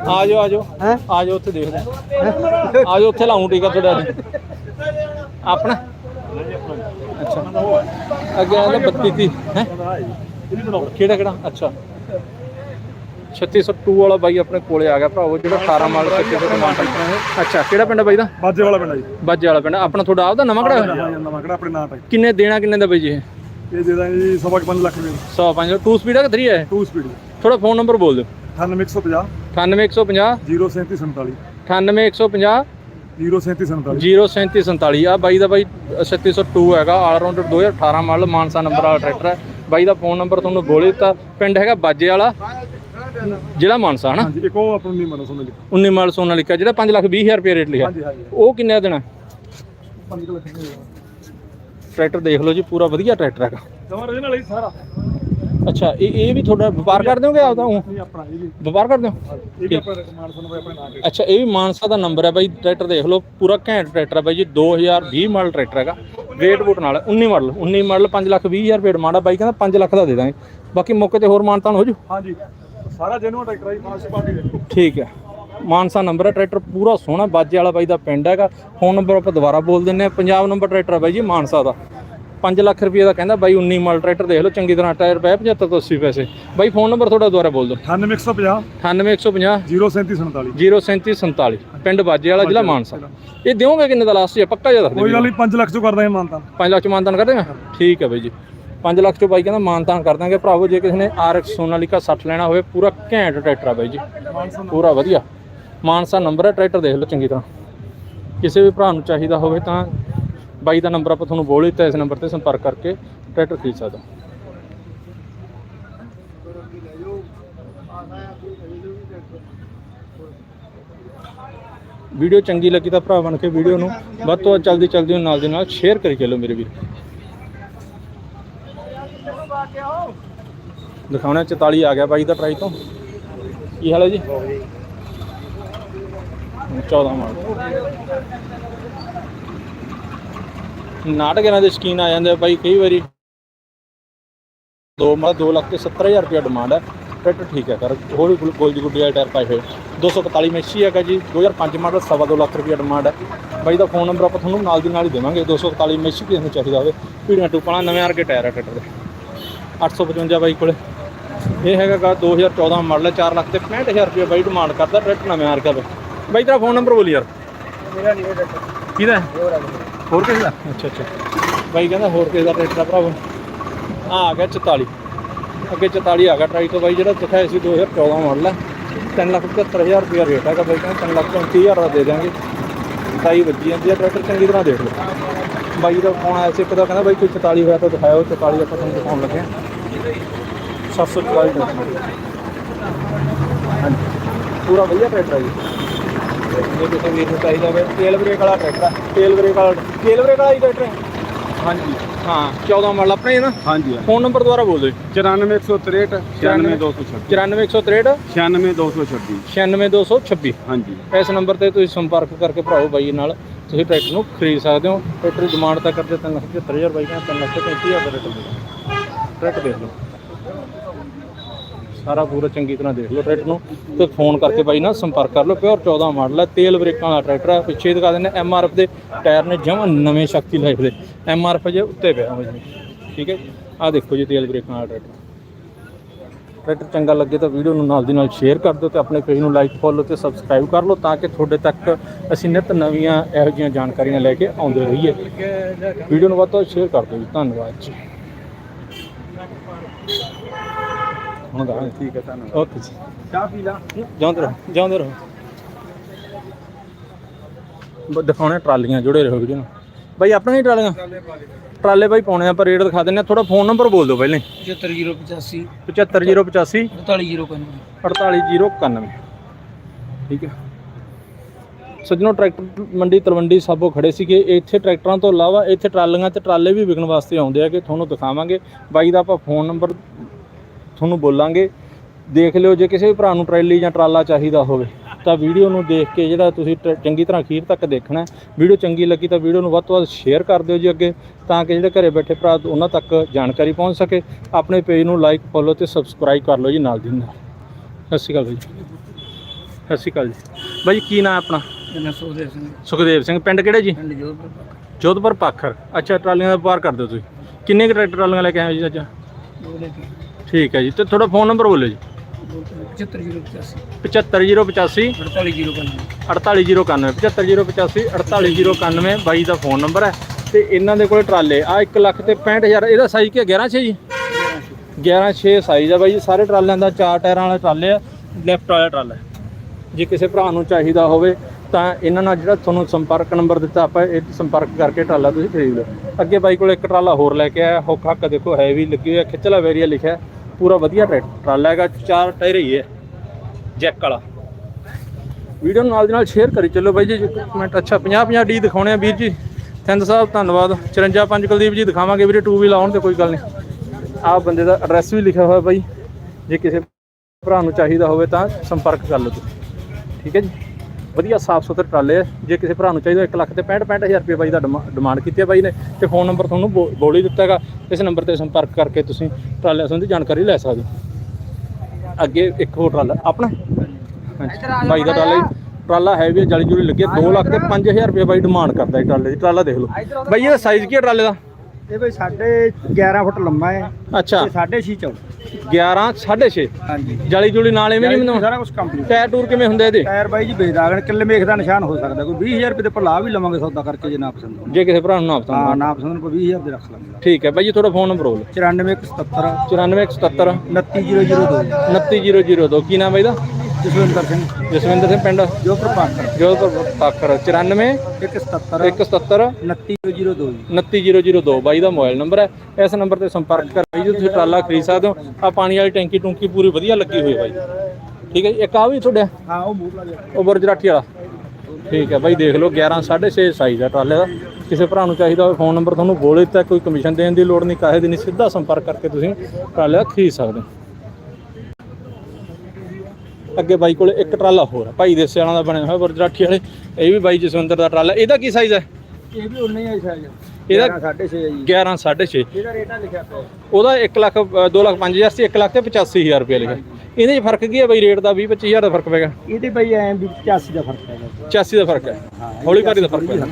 ਆ ਜਾਓ ਆ ਜਾਓ। ਆ ਜਾਓ ਉੱਥੇ ਦੇਖਦੇ ਹਾਂ। ਆ ਜਾਓ ਉੱਥੇ ਲਾਉਂ ਟੀਕਾ ਤੁਹਾਡਾ। ਅੱਜ। ਆਪਣਾ? ਅੱਛਾ। ਅੱਗੇ ਆਂਦਾ 32 ਤੀ ਹੈ? ਕਿਹੜਾ ਕਿਹੜਾ? ਅੱਛਾ। 3602 ਵਾਲਾ ਬਾਈ ਆਪਣੇ ਕੋਲੇ ਆ ਗਿਆ ਭਰਾਵੋ ਜਿਹੜਾ 18 ਮਾਡਲ ਕਿੱਥੇ ਤੋਂ ਮਾਡਲ ਅੱਛਾ ਕਿਹੜਾ ਪਿੰਡ ਆ ਬਾਈ ਦਾ? ਬਾਜੇ ਵਾਲਾ ਪਿੰਡ ਜੀ। ਬਾਜੇ ਵਾਲਾ ਪਿੰਡ। ਆਪਣਾ ਤੁਹਾਡਾ ਆਪਦਾ ਨਵਾਂ ਕਿਹੜਾ ਮੈਂ ਕਿਹੜਾ ਆਪਣੇ ਨਾਂ ਤੱਕ ਕਿੰਨੇ ਦੇਣਾ ਕਿੰਨੇ ਦਾ ਬਾਈ ਜੀ ਇਹ? ਇਹ ਦੇ ਦਾਂਗੇ ਜੀ ਸਵਾ ਕੁ ਪੰਜ ਲੱਖ ਰੁਪਏ 105 2 ਸਪੀਡ ਹੈ ਕਿ 3 ਹੈ 2 ਸਪੀਡ ਥੋੜਾ ਫੋਨ ਨੰਬਰ ਬੋਲ ਦਿਓ। 9150 98150 03747 98150 03747 03747 ਆ ਬਾਈ ਦਾ ਬਾਈ 3602 ਹੈਗਾ all rounder 2018 model Mansa number ਵਾਲਾ ਟਰੈਕਟਰ ਹੈ। ਬਾਈ ਦਾ ਫੋਨ ਨੰਬਰ ਤੁਹਾਨੂੰ ਬੋਲੇ ਦਿੱਤਾ। ਪਿੰਡ ਹੈਗਾ ਬਾਜੇ ਵਾਲਾ ਜ਼ਿਲ੍ਹਾ ਮਾਨਸਾ ਹਨਾ? ਹਾਂਜੀ ਇੱਕ ਉਹ ਆਪਣਾ ਨਹੀਂ ਮਨੋ ਸੁਣ ਲਈ 19 ਮਾਡਲ ਸੋਨਾਲੀਕਾ ਜਿਹੜਾ 5 ਲੱਖ 20 ਹਜ਼ਾਰ ਰੁਪਏ ਰੇਟ ਲਿਖਿਆ। ਹਾਂਜੀ ਹਾਂਜੀ। ਉਹ ਕਿੰਨੇ ਦੇਣਾ? 5 ਲੱਖ ਰੁਪਏ। ਟਰੈਕਟਰ ਦੇਖ ਲਓ ਜੀ ਪੂਰਾ ਵਧੀਆ ਟਰੈਕਟਰ ਹੈਗਾ। ਜਮਾ ਰਜਨ ਵਾਲਾ ਹੀ ਸਾਰਾ। ਅੱਛਾ ਇਹ ਇਹ ਵੀ ਤੁਹਾਡਾ ਵਪਾਰ ਕਰ ਦਿਓਗੇ ਆਪਦਾ ਊਂ? ਨਹੀਂ ਆਪਣਾ ਇਹ ਵੀ। ਵਪਾਰ ਕਰ ਦਿਓ ਇਹ ਵੀ ਆਪਾਂ ਰਕਮਾਨ ਸੁਣ ਆਪਣੇ ਨਾਂ ਤੇ ਅੱਛਾ ਇਹ ਵੀ ਮਾਨਸਾ ਦਾ ਨੰਬਰ ਹੈ ਬਾਈ ਟਰੈਕਟਰ ਦੇਖ ਲਓ ਪੂਰਾ ਘੈਂਟ ਟਰੈਕਟਰ ਹੈ ਬਾਈ ਜੀ 2020 ਮਾਡਲ ਟਰੈਕਟਰ ਹੈਗਾ ਵੇਟ ਬੂਟ ਨਾਲ 19 ਮਾਡਲ 19 ਮਾਡਲ 5 ਲੱਖ 20 ਹਜ਼ਾਰ ਰੁਪਏ ਆ ਬਾਈ ਕਹਿੰਦਾ 5 ਲੱਖ ਦਾ ਦੇ ਦਾਂਗੇ। ਬਾਕੀ ਮੌਕੇ ਤੇ ਹੋਰ ਮਾਨਤਾਨ ਹੋ ਜੂ? ਹਾਂਜੀ ਸਾਰਾ ਜੈਨੂਅਨ ਟਰੈਕਟਰ ਹੈ ਫਾਸਟ ਪਾਰਟੀ ਦੇ। ਠੀਕ ਹੈ। ਮਾਨਸਾ ਨੰਬਰ ਹੈ ਟਰੈਕਟਰ ਪੂਰਾ ਸੋਹਣਾ ਬਾਜੇ ਵਾਲਾ ਬਾਈ ਦਾ ਪਿੰਡ ਹੈਗਾ। ਫੋਨ ਨੰਬਰ ਆਪਾਂ ਦੁਬਾਰਾ ਬੋਲ ਦਿੰਨੇ ਆ ਪੰਜਾਬ ਨੰਬਰ ਟਰੈਕਟਰ ਹੈ ਬਾਈ ਜੀ ਮਾਨਸਾ ਦਾ। 5 ਲੱਖ ਰੁਪਏ ਦਾ ਕਹਿੰਦਾ ਬਾਈ 19 ਮਾਡਲ ਟਰੈਕਟਰ ਦੇਖ ਲਓ ਚੰਗੀ ਤਰ੍ਹਾਂ ਟਾਇਰ ਪਏ 75 ਤੋਂ 80 ਪੈਸੇ। ਬਾਈ ਫੋਨ ਨੰਬਰ ਤੁਹਾਡਾ ਦੁਬਾਰਾ ਬੋਲ ਦਿਓ। 9150 98150 03747 03747 ਪਿੰਡ ਬਾਜੇ ਵਾਲਾ ਜ਼ਿਲ੍ਹਾ ਮਾਨਸਾ। ਇਹ ਦਿਓਗੇ ਕਿੰਨੇ ਦਾ ਲਾਸਟ ਜੀ? ਪੱਕਾ ਜਿਹਾ ਦੱਸ ਕੋਈ ਗੱਲ ਨਹੀਂ 5 ਲੱਖ ਚੋਂ ਕਰਦਾ ਹਾਂ ਮਾਨਤਾ 5 ਲੱਖ ਚ ਮਾਨਤਾਨ ਕਰ ਦੇਗਾ ਠੀਕ ਹੈ ਬਾਈ ਜੀ। 5 ਲੱਖ ਚੋਂ ਬਾਈ ਕਹਿੰਦਾ ਮਾਨਤਾਨ ਕਰ ਦਾਂਗੇ। ਭਰਾਵੋ ਜੇ ਕਿਸੇ ਨੇ RX ਸੋਨਾਲੀਕਾ 60 ਲੈਣਾ ਹੋਵੇ ਪੂਰਾ ਘੈਂਟ ਟਰੈਕਟਰ ਆ ਬਾਈ ਜੀ। ਪੂਰਾ ਵਧੀਆ। ਮਾਨਸਾ ਨੰਬਰ ਹੈ, ਟਰੈਕਟਰ ਦੇਖ ਲਓ ਚੰਗੀ ਤਰ੍ਹਾਂ। ਕਿਸੇ ਵੀ ਭਰਾ ਨੂੰ ਚਾਹੀਦਾ ਹੋਵੇ ਤਾਂ ਬਾਈ ਦਾ ਨੰਬਰ ਆਪਾਂ ਤੁਹਾਨੂੰ ਬੋਲ ਦਿੱਤਾ ਇਸ ਨੰਬਰ ਤੇ ਸੰਪਰਕ ਕਰਕੇ ਟਰੈਕਟਰ ਖਰੀਦ ਸਕਦਾ ਵੀਡੀਓ ਚੰਗੀ ਲੱਗੀ ਤਾਂ ਭਰਾ ਬਣ ਕੇ ਵੀਡੀਓ ਨੂੰ ਵੱਧ ਤੋਂ ਵੱਧ ਜਲਦੀ ਜਲਦੀ ਨਾਲ ਦੇ ਨਾਲ ਸ਼ੇਅਰ ਕਰੀ ਚੱਲੋ ਮੇਰੇ ਵੀਰ। ਦਿਖਾਉਣਾ 44 ਆ ਗਿਆ ਬਾਈ ਦਾ ਟਰਾਈ ਤੋਂ। ਕੀ ਹਾਲ ਹੈ ਜੀ? 14 ਮਾਡਲ ਨਾਟਕਾਂ ਦੇ ਸ਼ਕੀਨ ਆ ਜਾਂਦੇ ਆ ਬਾਈ, ਕਈ ਵਾਰੀ ਦੋ ਮਾ 2 ਲੱਖ ਤੇ 70000 ਰੁਪਏ ਡਿਮਾਂਡ ਹੈ ਟਰੈਕਟਰ ਠੀਕ ਹੈ ਕਰ ਹੋਰ ਵੀ ਗੋਲ ਦੀ ਗੁੱਡੀ ਵਾਲੇ ਟਾਇਰ ਪਾਏ ਹੋਏ। 245 ਮੈਸੀ ਹੈਗਾ ਜੀ 2005 ਮਾਡਲ ਸਵਾ ਦੋ ਲੱਖ ਰੁਪਏ ਡਿਮਾਂਡ ਹੈ ਬਾਈ ਦਾ ਫੋਨ ਨੰਬਰ ਆਪਾਂ ਤੁਹਾਨੂੰ ਨਾਲ ਦੀ ਨਾਲ ਹੀ ਦੇਵਾਂਗੇ। 241 ਮੈਸੀ ਕਿਸੇ ਨੂੰ ਚਾਹੀਦਾ ਹੋਵੇ। ਪੀੜੀਆਂ ਟੂਪਾਂ ਨਵੇਂ ਵਰਗੇ ਟਾਇਰ ਹੈ ਟਰੈਕਟਰ ਦੇ। 855 ਬਾਈ ਕੋਲੇ। ਇਹ ਹੈਗਾ ਗਾ 2014 ਮਾਡਲ 4 ਲੱਖ ਤੇ 65000 ਰੁਪਏ ਬਾਈ ਡਿਮਾਂਡ ਕਰਦਾ ਟਰੈਕਟਰ ਨਵੇਂ ਵਰਗਾ ਬਾਈ ਬਾਈ ਤੇਰਾ ਫੋਨ ਨੰਬਰ ਬੋਲ ਯਾਰ। ਮੇਰਾ ਨਹੀਂ ਟਰੈਕਟਰ ਕਿਹਦਾ? ਹੈ? ਹੋਰ ਆ ਹੋਰ ਕਿਸੇ ਦਾ? ਅੱਛਾ ਅੱਛਾ। ਬਾਈ ਕਹਿੰਦਾ ਹੋਰ ਕਿਸੇ ਦਾ ਟਰੈਕਟਰ ਆ ਭਰਾਵੋ। ਆ ਆ ਗਿਆ 44 ਅੱਗੇ 44 ਆ ਗਿਆ ਟਰਾਈ ਤੋਂ ਬਾਈ ਜਿਹੜਾ ਦਿਖਾਇਆ ਸੀ 2014 ਮਾਡਲ ਹੈ 3 ਲੱਖ 75000 ਰੁਪਏ ਰੇਟ ਹੈਗਾ ਬਾਈ ਕਹਿੰਦਾ। 3 ਲੱਖ 35000 ਦਾ ਦੇ ਦਿਆਂਗੇ। ਸਾਈ ਵੱਜੀ ਜਾਂਦੀ ਹੈ ਟਰੈਕਟਰ ਚੰਗੀ ਤਰ੍ਹਾਂ ਦੇਖ ਲਓ। ਬਾਈ ਦਾ ਫੋਨ ਆਇਆ ਸੀ ਇੱਕ ਦਾ ਕਹਿੰਦਾ ਬਾਈ ਕੋਈ 44 ਹੋਇਆ ਤਾਂ ਦਿਖਾਇਓ। 44 ਆਪਾਂ ਤੁਹਾਨੂੰ ਦਿਖਾਉਣ ਲੱਗੇ ਹਾਂ। 744 ਟਰੈਕਟਰ ਹਾਂਜੀ। ਪੂਰਾ ਵਧੀਆ ਟਰੈਕਟਰ ਹੈ ਜੀ। ਜੇ ਕਿਸੇ ਵੀਰ ਨੂੰ ਚਾਹੀਦਾ ਹੋਵੇ ਤੇਲ ਬ੍ਰੇਕ ਵਾਲਾ ਟਰੈਕਟਰ ਹੈ। ਤੇਲ ਬ੍ਰੇਕ ਵਾਲਾ ਤੇਲ ਬ੍ਰੇਕ ਵਾਲਾ ਹੀ ਟਰੈਕਟਰ ਹੈ। ਹਾਂਜੀ। ਹਾਂ 14 ਮਾਡਲ ਆਪਣੇ ਹੈ ਨਾ? ਹਾਂਜੀ ਫੋਨ ਨੰਬਰ ਦੁਬਾਰਾ ਬੋਲ ਦਿਓ 94163 96226 94163 96226 96226 ਹਾਂਜੀ। ਇਸ ਨੰਬਰ ਤੇ ਤੁਸੀਂ ਸੰਪਰਕ ਕਰਕੇ ਭਰਾਓ ਬਾਈ ਨਾਲ ਤੁਸੀਂ ਟਰੈਕਟਰ ਨੂੰ ਖਰੀਦ ਸਕਦੇ ਹੋ। ਟਰੈਕਟਰ ਦੀ ਡਿਮਾਂਡ ਤਾਂ ਕਰਦੇ 375000 ਬਾਈ ਕਹਿੰਦਾ 335000 ਦਾ ਟਰੈਕਟਰ ਦੇ ਟਰੈਕਟ ਦੇਖ ਲਓ। ਸਾਰਾ ਪੂਰਾ ਚੰਗੀ ਤਰ੍ਹਾਂ ਦੇਖ ਲਓ ਟਰੈਕਟਰ ਨੂੰ ਤੇ ਫੋਨ ਕਰਕੇ ਬਾਈ ਨਾਲ ਸੰਪਰਕ ਕਰ ਲਓ ਪਿਓਰ 14 ਮਾਡਲ ਹੈ ਤੇਲ ਬ੍ਰੇਕਾਂ ਵਾਲਾ ਟਰੈਕਟਰ ਹੈ ਪਿੱਛੇ ਦਿਖਾ ਦਿੰਦੇ ਐਮ ਆਰ ਐਫ ਦੇ ਟਾਇਰ ਨੇ ਜਮਾਂ ਨਵੇਂ ਸ਼ਕਤੀ ਲਾਈਫ ਦੇ ਐਮ ਆਰ ਐਫ ਜੇ ਉੱਤੇ ਪਿਆ ਹੋਇਆ ਜੀ। ਠੀਕ ਹੈ ਆਹ ਦੇਖੋ ਜੀ ਤੇਲ ਬ੍ਰੇਕਾਂ ਵਾਲਾ ਟਰੈਕਟਰ। ਟਰੈਕਟਰ ਚੰਗਾ ਲੱਗੇ ਤਾਂ ਵੀਡੀਓ ਨੂੰ ਨਾਲ ਦੀ ਨਾਲ ਸ਼ੇਅਰ ਕਰ ਦਿਓ ਤੇ ਆਪਣੇ ਪੇਜ ਨੂੰ ਲਾਈਕ ਫੋਲੋ ਤੇ ਸਬਸਕ੍ਰਾਈਬ ਕਰ ਲਓ ਤਾਂ ਕਿ ਤੁਹਾਡੇ ਤੱਕ ਅਸੀਂ ਨਿਤ ਨਵੀਆਂ ਇਹੋ ਜਿਹੀਆਂ ਜਾਣਕਾਰੀਆਂ ਲੈ ਕੇ ਆਉਂਦੇ ਰਹੀਏ। ਵੀਡੀਓ ਨੂੰ ਵੱਧ ਤੋਂ ਵੱਧ ਸ਼ੇਅਰ ਕਰ ਦਿਓ ਜੀ। ਧੰਨਵਾਦ ਜੀ। ਹੁਣ ਗਾ ਠੀਕ ਹੈ ਧੰਨਵਾਦ। ਓਕੇ ਜੀ। ਚਾਹ ਪੀ ਲਾ। ਜਾਂਦੇ ਰਹੋ ਜਾਂਦੇ ਰਹੋ। ਬ- ਦਿਖਾਉਣੇ ਟਰਾਲੀਆਂ ਜੁੜੇ ਰਹੋ ਵੀਡੀਓ ਨਾਲ ਬਾਈ ਆਪਣੀਆਂ ਹੀ ਟਰਾਲੀਆਂ? ਟਰਾਲੇ ਬਾਈ ਪਾਉਣੇ ਆ ਪਰ ਰੇਟ ਦਿਖਾ ਆ। ਥੋੜਾ ਫੋਨ ਨੰਬਰ ਬੋਲ ਦਿਓ ਪਹਿਲੇ। 75085 75085 48091 48091 ਠੀਕ ਹੈ। ਸੱਜਣੋ ਟਰੈਕਟਰ ਮੰਡੀ ਤਲਵੰਡੀ ਸਾਬੋ ਖੜੇ ਸੀਗੇ। ਇੱਥੇ ਟਰੈਕਟਰਾਂ ਤੋਂ ਇਲਾਵਾ ਇੱਥੇ ਟਰਾਲੀਆਂ ਤੇ ਟਰਾਲੇ ਵੀ ਵਿਕਣ ਵਾਸਤੇ ਆਉਂਦੇ ਆ ਕਿ ਤੁਹਾਨੂੰ ਦਿਖਾਵਾਂਗੇ। ਬਾਈ ਦਾ ਆਪਾਂ ਫੋਨ ਨੰਬਰ ਤੁਹਾਨੂੰ ਬੋਲਾਂਗੇ। ਦੇਖ ਲਿਓ ਜੇ ਕਿਸੇ ਵੀ ਭਰਾ ਨੂੰ ਟਰੈਲੀ ਜਾਂ ਟਰਾਲਾ ਚਾਹੀਦਾ ਹੋਵੇ ਤਾਂ ਵੀਡੀਓ ਨੂੰ ਦੇਖ ਕੇ ਜਿਹੜਾ ਤੁਸੀਂ ਚੰਗੀ ਤਰ੍ਹਾਂ ਅਖੀਰ ਤੱਕ ਦੇਖਣਾ। ਵੀਡੀਓ ਚੰਗੀ ਲੱਗੀ ਤਾਂ ਵੀਡੀਓ ਨੂੰ ਵੱਧ ਤੋਂ ਵੱਧ ਸ਼ੇਅਰ ਕਰ ਦਿਓ ਜੀ ਅੱਗੇ ਤਾਂ ਕਿ ਜਿਹੜੇ ਘਰੇ ਬੈਠੇ ਭਰਾ ਉਹਨਾਂ ਤੱਕ ਜਾਣਕਾਰੀ ਪਹੁੰਚ ਸਕੇ। ਆਪਣੇ ਪੇਜ ਨੂੰ ਲਾਈਕ ਫੋਲੋ ਤੇ ਸਬਸਕ੍ਰਾਈਬ ਕਰ ਲਓ ਜੀ ਨਾਲ ਦੀ ਨਾਲ। ਸਤਿ ਸ਼੍ਰੀ ਅਕਾਲ ਬਾਈ ਸਤਿ ਸ਼੍ਰੀ ਅਕਾਲ ਜੀ। ਬਾਈ ਕੀ ਨਾਮ ਆਪਣਾ? ਸੋਦੇ ਸਿੰਘ ਸੁਖਦੇਵ ਸਿੰਘ ਪਿੰਡ ਕਿਹੜਾ ਜੀ? ਪਿੰਡ ਜੋਧਪੁਰ ਜੋਧਪੁਰ ਪਾਖਰ। ਅੱਛਾ ਟਰਾਲੀਆਂ ਦਾ ਵਪਾਰ ਕਰਦੇ ਹੋ ਤੁਸੀਂ। ਕਿੰਨੇ ਕੁ ਟਰੈਕਟਰ ਟਰਾਲੀਆਂ ਲੈ ਕੇ ਆਏ ਹੋ ਜੀ ਅੱਜ? ਠੀਕ ਹੈ ਜੀ ਤੇ ਤੁਹਾਡਾ ਫੋਨ ਨੰਬਰ ਬੋਲੋ ਜੀ। 75085 75085 48091 48091 75085 48091 ਬਾਈ ਦਾ ਫੋਨ ਨੰਬਰ ਹੈ। ਤੇ ਇਹਨਾਂ ਦੇ ਕੋਲੇ ਟਰਾਲੇ ਆ 1 ਲੱਖ ਤੇ 65000 ਇਹਦਾ ਸਾਈਜ਼ ਕੀ 11 6 ਜੀ? 11 6 ਸਾਈਜ਼ ਆ ਬਾਈ ਜੀ ਸਾਰੇ ਟਰਾਲਿਆਂ ਦਾ ਚਾਰ ਟਾਇਰਾਂ ਵਾਲਾ ਟਰਾਲੇ ਆ ਲੈਫਟ ਵਾਲਾ ਟਰਾਲਾ। ਜੇ ਕਿਸੇ ਭਰਾ ਨੂੰ ਚਾਹੀਦਾ ਹੋਵੇ ਤਾਂ ਇਹਨਾਂ ਨਾਲ ਜਿਹੜਾ ਤੁਹਾਨੂੰ ਸੰਪਰਕ ਨੰਬਰ ਦਿੱਤਾ ਆਪਾਂ ਇਹ ਸੰਪਰਕ ਕਰਕੇ ਟਰਾਲਾ ਤੁਸੀਂ ਖਰੀਦ ਲਓ। ਅੱਗੇ ਬਾਈ ਕੋਲ ਇੱਕ ਟਰਾਲਾ ਹੋਰ ਲੈ ਕੇ ਆਇਆ ਹੁੱਕ ਹੱਕ ਦੇਖੋ ਹੈ ਵੀ ਲੱਗੀ ਹੋਇਆ ਖਿੱਚਲਾ ਵੇਰੀਆ ਲਿਖਿਆ। ਪੂਰਾ ਵਧੀਆ ਟਰੈ- ਟਰਾਲਾ ਹੈਗਾ, ਚਾਰ ਟਾਇਰ ਹੀ ਹੈ, ਜੈਕ ਵਾਲਾ। ਵੀਡੀਓ ਨੂੰ ਨਾਲ ਦੀ ਨਾਲ ਸ਼ੇਅਰ ਕਰੀ, ਚੱਲੋ ਬਾਈ ਜੀ ਕਮੈਂਟ ਅੱਛਾ 50 50 ਡੀ ਦਿਖਾਉਣੇ ਆ ਵੀਰ ਜੀ। ਥਿੰਦ ਸਾਹਿਬ, ਧੰਨਵਾਦ। 54 ਪੰਜ ਕੁਲਦੀਪ ਜੀ ਦਿਖਾਵਾਂਗੇ ਵੀਰੇ ਟੂ ਵੀ ਆਉਣ ਤੇ ਕੋਈ ਗੱਲ ਨਹੀਂ। ਆਹ ਬੰਦੇ ਦਾ ਐਡਰੈਸ ਵੀ ਲਿਖਿਆ ਹੋਇਆ ਬਾਈ। ਜੇ ਕਿਸੇ ਭਰਾ ਨੂੰ ਚਾਹੀਦਾ ਹੋਵੇ ਤਾਂ ਸੰਪਰਕ ਕਰ ਲਓ ਤੁਸੀਂ। ਠੀਕ ਹੈ ਜੀ? ਵਧੀਆ ਸਾਫ਼ ਸੁਥਰੇ ਟਰਾਲੇ ਆ। ਜੇ ਕਿਸੇ ਭਰਾ ਨੂੰ ਚਾਹੀਦਾ 1 ਲੱਖ ਤੇ 65 65000 ਰੁਪਏ ਬਾਈ ਦਾ ਡਿਮਾਂਡ ਕੀਤੀ ਹੈ ਬਾਈ ਨੇ, ਤੇ ਫੋਨ ਨੰਬਰ ਤੁਹਾਨੂੰ ਬੋ- ਬੋਲ ਹੀ ਦਿੱਤਾ ਹੈਗਾ। ਇਸ ਨੰਬਰ ਤੇ ਸੰਪਰਕ ਕਰਕੇ ਤੁਸੀਂ ਟਰਾਲੇ ਸੰਬੰਧੀ ਜਾਣਕਾਰੀ ਲੈ ਸਕਦੇ ਹੋ। ਅੱਗੇ ਇੱਕ ਹੋਰ ਟਰਾਲਾ, ਆਪਣਾ? ਬਾਈ ਦਾ ਟਰਾਲਾ ਟਰਾਲਾ ਹੈ ਵੀ ਜਲੀ ਜੁਲੀ ਲੱਗੀ 2 ਲੱਖ ਤੇ 5000 ਰੁਪਏ ਬਾਈ ਡਿਮਾਂਡ ਕਰਦਾ ਇਹ ਟਰਾਲੇ ਦੀ। ਟਰਾਲਾ ਦੇਖ ਲਓ। ਬਾਈ ਇਹਦਾ ਸਾਈਜ਼ ਕੀ ਹੈ ਟਰਾਲੇ ਦਾ? ਇਹ ਬਈ ਸਾਡੇ 11 ਫੁੱਟ ਲੰਮਾ ਹੈ। ਅੱਛਾ। ਤੇ 6.5 ਚੌੜਾ 11 6.5 ਹਾਂਜੀ। ਜਲੀ ਜੁਲੀ ਨਾਲ ਐਵੇਂ ਨਹੀਂ ਮੈਨੂੰ ਸਾਰਾ ਕੁਝ ਕੰਪਲੀਟ ਟਾਇਰ ਟੂਰ ਕਿਵੇਂ ਹੁੰਦੇ ਇਹਦੇ? ਟਾਇਰ ਬਾਈ ਜੀ ਬੇਦਾਗਣ ਕਿੱਲੇ ਮੇਖ ਦਾ ਨਿਸ਼ਾਨ ਹੋ ਸਕਦਾ ਕੋਈ 20000 ਰੁਪਏ ਦੇ ਪਰ ਲਾ ਵੀ ਲਵਾਂਗੇ ਸੌਦਾ ਕਰਕੇ ਜੇ ਨਾ ਪਸੰਦ ਹੋਣ ਜੇ ਕਿਸੇ ਭਰਾ ਨੂੰ ਨਾ ਪਸੰਦ ਹਾਂ ਨਾ ਪਸੰਦ ਕੋਈ 20000 ਦੇ ਰੱਖ ਲਾਂਗੇ। ਠੀਕ ਹੈ ਬਾਈ ਜੀ ਤੁਹਾਡਾ ਫੋਨ ਨੰਬਰ ਬੋਲੋ 9477 94177 29002 29002 ਕੀ ਨਾਮ ਹੈ ਇਹਦਾ? ਜਸਵਿੰਦਰ ਸਿੰਘ। ਜਸਵਿੰਦਰ ਸਿੰਘ ਪਿੰਡ। ਜੋ ਪ੍ਰਪਾਕਰ ਜੋਧਪੁਰ ਤਾਖਰ 94 177 177 29002 29002 ਬਾਈ ਦਾ ਮੋਬਾਈਲ ਨੰਬਰ ਹੈ। ਇਸ ਨੰਬਰ ਤੇ ਸੰਪਰਕ ਕਰ ਬਾਈ ਜੀ ਤੁਸੀਂ ਟਰਾਲਾ ਖਰੀਦ ਸਕਦੇ ਹੋ। ਆ ਪਾਣੀ ਵਾਲੀ ਟੈਂਕੀ ਟੂੰਕੀ ਪੂਰੀ ਵਧੀਆ ਲੱਗੀ ਹੋਈ ਹੈ ਬਾਈ। ਠੀਕ ਹੈ ਜੀ ਇੱਕ ਆ ਵੀ ਤੁਹਾਡਾ? ਹਾਂ ਉਹ ਮੂਹਰਲਾ ਜਿਹਾ ਉਹ ਬੁਰਜਰਾਠੀ ਵਾਲਾ। ਠੀਕ ਹੈ ਬਾਈ ਦੇਖ ਲਓ 11 6.5 ਸਾਈਜ਼ ਦਾ ਟਰਾਲੇ ਦਾ। ਕਿਸੇ ਭਰਾ ਨੂੰ ਚਾਹੀਦਾ ਹੋਵੇ ਫੋਨ ਨੰਬਰ ਤੁਹਾਨੂੰ ਬੋਲੇ ਤਾਂ ਕੋਈ ਕਮਿਸ਼ਨ ਦੇਣ ਦੀ ਲੋੜ ਨਹੀਂ ਕਾਹੇ ਦੀ ਨਹੀਂ ਸਿੱਧਾ ਸੰਪਰਕ ਕਰਕੇ ਤੁਸੀਂ ਟਰਾਲੇ ਖਰੀਦ ਸਕਦੇ ਹੋ। ਅੱਗੇ ਬਾਈ ਕੋਲੇ ਇੱਕ ਟਰਾਲਾ ਹੋਰ ਹੈ ਭਾਈ ਦੇਸੇ ਵਾਲਾ ਦਾ ਬਣਿਆ ਹੋਇਆ ਬੁਰਜਰਾਠੀ ਵਾਲੇ। ਇਹ ਵੀ ਬਾਈ ਜਸਵਿੰਦਰ ਦਾ ਟਰਾਲਾ। ਇਹਦਾ ਕੀ ਸਾਈਜ਼ ਹੈ ਇਹ ਵੀ ਉਨਾ ਹੀ ਹੈ ਸਾਈਜ਼ ਇਹਦਾ 6.5 ਹੈ ਜੀ। 11 6.5 ਇਹਦਾ ਰੇਟ ਲਿਖਿਆ ਪਿਆ। ਉਹਦਾ 1 ਲੱਖ 2 ਲੱਖ 5000 ਸੀ 1 ਲੱਖ ਤੇ 85000 ਰੁਪਏ ਲਿਖਿਆ। ਇਹਦੇ 'ਚ ਫ਼ਰਕ ਕੀ ਹੈ ਬਾਈ ਰੇਟ ਦਾ 20 25000 ਦਾ ਫ਼ਰਕ ਪੈਗਾ ਇਹਦੇ ਬਈ ਐ ਵੀ 85 ਦਾ ਫ਼ਰਕ ਹੈਗਾ 85 ਦਾ ਫ਼ਰਕ ਹੈ। ਹੌਲੀ ਭਾਰੀ ਦਾ ਫ਼ਰਕ ਹੈ।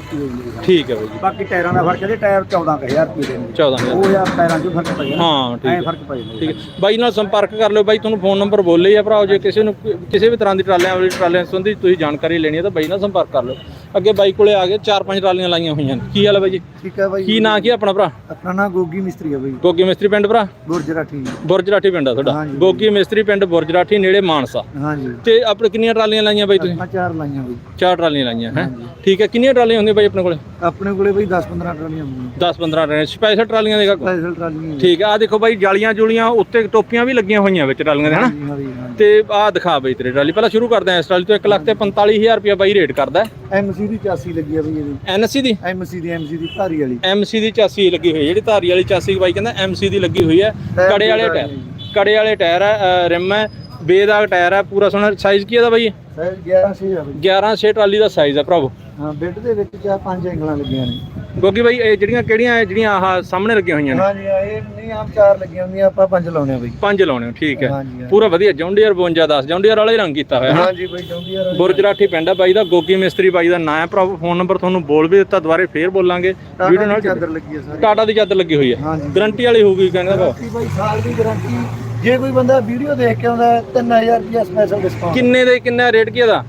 ਠੀਕ ਹੈ ਬਾਈ ਜੀ। ਬਾਕੀ ਟਾਇਰਾਂ ਦਾ ਫ਼ਰਕ ਇਹਦੇ ਟਾਇਰ 14000 ਰੁਪਏ ਦੇ ਨੇ। 14000 ਉਹ ਯਾਰ ਟਾਇਰਾਂ 'ਚ ਫ਼ਰਕ ਪੈ ਜਾਂਦਾ ਹਾਂ ਠੀਕ ਐ ਹੈ। ਫ਼ਰਕ ਪੈ ਜਾਂਦਾ ਠੀਕ ਹੈ। ਬਾਈ ਨਾਲ ਸੰਪਰਕ ਕਰ ਲਿਓ। ਬਾਈ ਤੁਹਾਨੂੰ ਫੋਨ ਨੰਬਰ ਬੋਲੇ ਹੀ ਆ ਭਰਾਓ। ਜੇ ਕਿਸੇ ਨੂੰ ਕਿਸੇ ਵੀ ਤਰ੍ਹਾਂ ਦੀ ਟਰਾਲਿਆਂ ਵਾਲੀ ਟਰਾਲਿਆਂ ਸੰਬੰਧੀ ਤੁਸੀਂ ਜਾਣਕਾਰੀ ਲੈਣੀ ਹੈ ਤਾਂ ਬਾਈ ਨਾਲ ਸੰਪਰਕ ਕਰ ਲਿਓ। ਅੱਗੇ ਬਾਈ ਕੋਲੇ ਆ ਗਏ ਚਾਰ ਪੰਜ ਟਰਾਲੀਆਂ ਲਾਈਆਂ ਹੋਈਆਂ ਨੇ। ਕੀ ਹਾਲ ਹੈ ਬਾਈ ਜੀ? ਠੀਕ ਹੈ ਬਾਈ ਕੀ ਨਾਂ ਕੀ ਹੈ ਆਪਣਾ ਭਰਾ? ਆਪਣਾ ਨਾਂ ਗੋਗੀ ਮਿਸਤਰੀ ਹੈ ਬਾਈ। ਗੋਗੀ ਮਿਸਤਰੀ ਪਿੰਡ ਭਰਾ? ਗੁਰਜਰਾਠੀ ਬੁਰਜਰਾਠੀ ਪਿੰਡ ਆ ਤੁਹਾਡਾ। ਹਾਂਜੀ। ਗੋਗੀ ਮਿਸਤਰੀ ਪਿੰਡ ਬੁਰਜਰਾਠੀ ਨੇੜੇ ਮਾਨਸਾ। ਹਾਂਜੀ ਤੇ ਆਪਣੇ ਕਿੰਨੀਆਂ ਟਰਾਲੀਆਂ ਲਾਈਆਂ ਬਾਈ ਤੁਸੀਂ? ਚਾਰ ਲਾਈਆਂ ਬਾਈ। ਚਾਰ ਟਰਾਲੀਆਂ ਲਾਈਆਂ ਹੈ? ਠੀਕ ਹੈ ਕਿੰਨੀਆਂ ਟਰਾਲੀਆਂ ਹੁੰਦੀਆਂ ਬਾਈ ਆਪਣੇ ਕੋਲੇ? ਆਪਣੇ ਕੋਲੇ ਬਾਈ 10 15 ਟਰਾਲੀਆਂ ਹੁੰਦੀਆਂ। 10 15 ਟਰਾਲੀਆਂ। ਸਪੈਸ਼ਲ ਟਰਾਲੀਆਂ ਦੇ ਕਾਕੂ? ਸਪੈਸ਼ਲ ਟਰਾਲੀਆਂ ਠੀਕ ਆ ਆਹ ਦੇਖੋ ਬਾਈ ਜਾਲੀਆਂ ਜੁਲੀਆਂ ਉੱਤੇ ਟੋਪੀਆਂ ਵੀ ਲੱਗੀਆਂ ਹੋਈਆਂ ਵਿੱਚ ਟਰਾਲੀਆਂ ਦੇ ਹਨਾ? ਹਾਂਜੀ ਹਾਂਜੀ ਹਾਂਜੀ ਤੇ ਆਹ ਦਿਖਾ ਬਈ ਤੇਰੇ ਟਰਾਲੀ। ਪਹਿਲਾਂ ਸ਼ੁਰੂ ਕਰਦੇ ਆਂ ਇਸ ਟਰਾਲੀ ਤੋਂ। 1 ਲੱਖ ਤੇ 45000 ਰੁਪਇਆ ਬਾਈ ਰੇਟ ਕਰਦਾ ਐਮਸੀ ਦੀ 84 ਲੱਗੀ ਆ ਬਈ ਇਹਦੀ। ਐਨਸੀ ਦੀ? ਐਮਸੀ ਦੀ ਐਮਸੀ ਦੀ ਭਾਰੀ ਵਾਲੀ। ਐਮਸੀ ਦੀ 84 ਲੱਗੀ ਹੋਈ ਹੈ ਜਿਹੜੀ ਧਾਰੀ ਵਾਲੀ 84 ਬਾਈ ਕਹਿੰਦਾ ਐਮਸੀ ਦੀ ਲੱਗੀ ਹੋਈ ਹੈ। ਟਾਇਰ ਕੜੇ ਵਾਲੇ ਟਾਇਰ ਕੜੇ ਵਾਲੇ ਟਾਇਰ ਹੈ ਰਿਮ ਹੈ ਬੇਦਾਗ ਟਾਇਰ ਹੈ ਪੂਰਾ ਸੋਹਣਾ ਸਾਈਜ਼ ਕੀ ਇਹਦਾ ਬਾਈ? ਸਾਈਜ਼ 11 ਸੀ ਆ ਬਈ। 11 6 ਟਰਾਲੀ ਦਾ ਸਾਈਜ਼ ਹੈ ਭਰਾਵੋ। ਹਾਂ ਬੈੱਡ ਦੇ ਵਿੱਚ ਚਾਰ ਪੰਜ ਐਂਗਲਾਂ ਲੱਗੀਆਂ ਨੇ। ਗੋਗੀ ਬਾਈ ਇਹ ਜਿਹੜੀਆਂ ਕਿਹੜੀਆਂ ਇਹ ਜਿਹੜੀਆਂ ਆਹ ਸਾਹਮਣੇ ਲੱਗੀਆਂ ਹੋਈਆਂ ਨੇ? ਹਾਂਜੀ ਹਾਂ, ਇਹ ਨਹੀਂ ਆਮ ਚਾਰ ਲੱਗੀਆਂ ਹੁੰਦੀਆਂ ਆਪਾਂ ਪੰਜ ਲਾਉਣੇ ਆ ਬਈ। ਪੰਜ ਲਾਉਣੇ ਹੋ, ਠੀਕ ਹੈ। ਹਾਂਜੀ ਹਾਂ। ਪੂਰਾ ਵਧੀਆ ਜੌਂਡੀਅਰ 52 10 ਜੌਂਡੀਅਰ ਵਾਲਾ ਹੀ ਰੰਗ ਕੀਤਾ ਹੋਇਆ। ਹੈ ਹਾਂਜੀ ਬਈ ਚਾਹੁੰਦੀ ਯਾਰ ਬੁਰਜਰਾਠੀ ਪਿੰਡ ਹੈ ਬਾਈ ਦਾ ਗੋਗੀ ਮਿਸਤਰੀ ਬਾਈ ਦਾ ਨਾਂ ਹੈ ਭਰਾਵੋ ਫੋਨ ਨੰਬਰ ਤੁਹਾਨੂੰ ਬੋਲ ਵੀ ਦਿੱਤਾ ਦੁਬਾਰੇ ਫੇਰ ਬੋਲਾਂਗੇ। ਵੀਡੀਓ ਨਾਲ ਚਾਦਰ ਲੱਗੀ ਆ ਸਾਰੀ। ਟਾਟਾ ਦੀ ਚਾਦਰ ਲੱਗੀ ਹੋਈ ਹੈ। ਹਾਂਜੀ। ਗਾਰੰਟੀ ਵਾਲੀ ਹੋਊਗੀ ਕਹਿੰਦਾ ਭਰਾ ਗਾਰੰਟੀ ਬਾਈ ਸਾਲ ਦੀ ਗਾਰੰਟੀ। ਜੇ ਕੋਈ ਬੰਦਾ ਵੀਡੀਓ ਦੇਖ ਕੇ ਆਉਂਦਾ 3000 ਰੁਪਿਆ ਸਪੈਸ਼ਲ ਡਿਸਕਾਊਂਟ ਕਿੰਨੇ ਦੇ ਕਿੰਨਾ ਰੇਟ ਕੀ ਇਹਦਾ?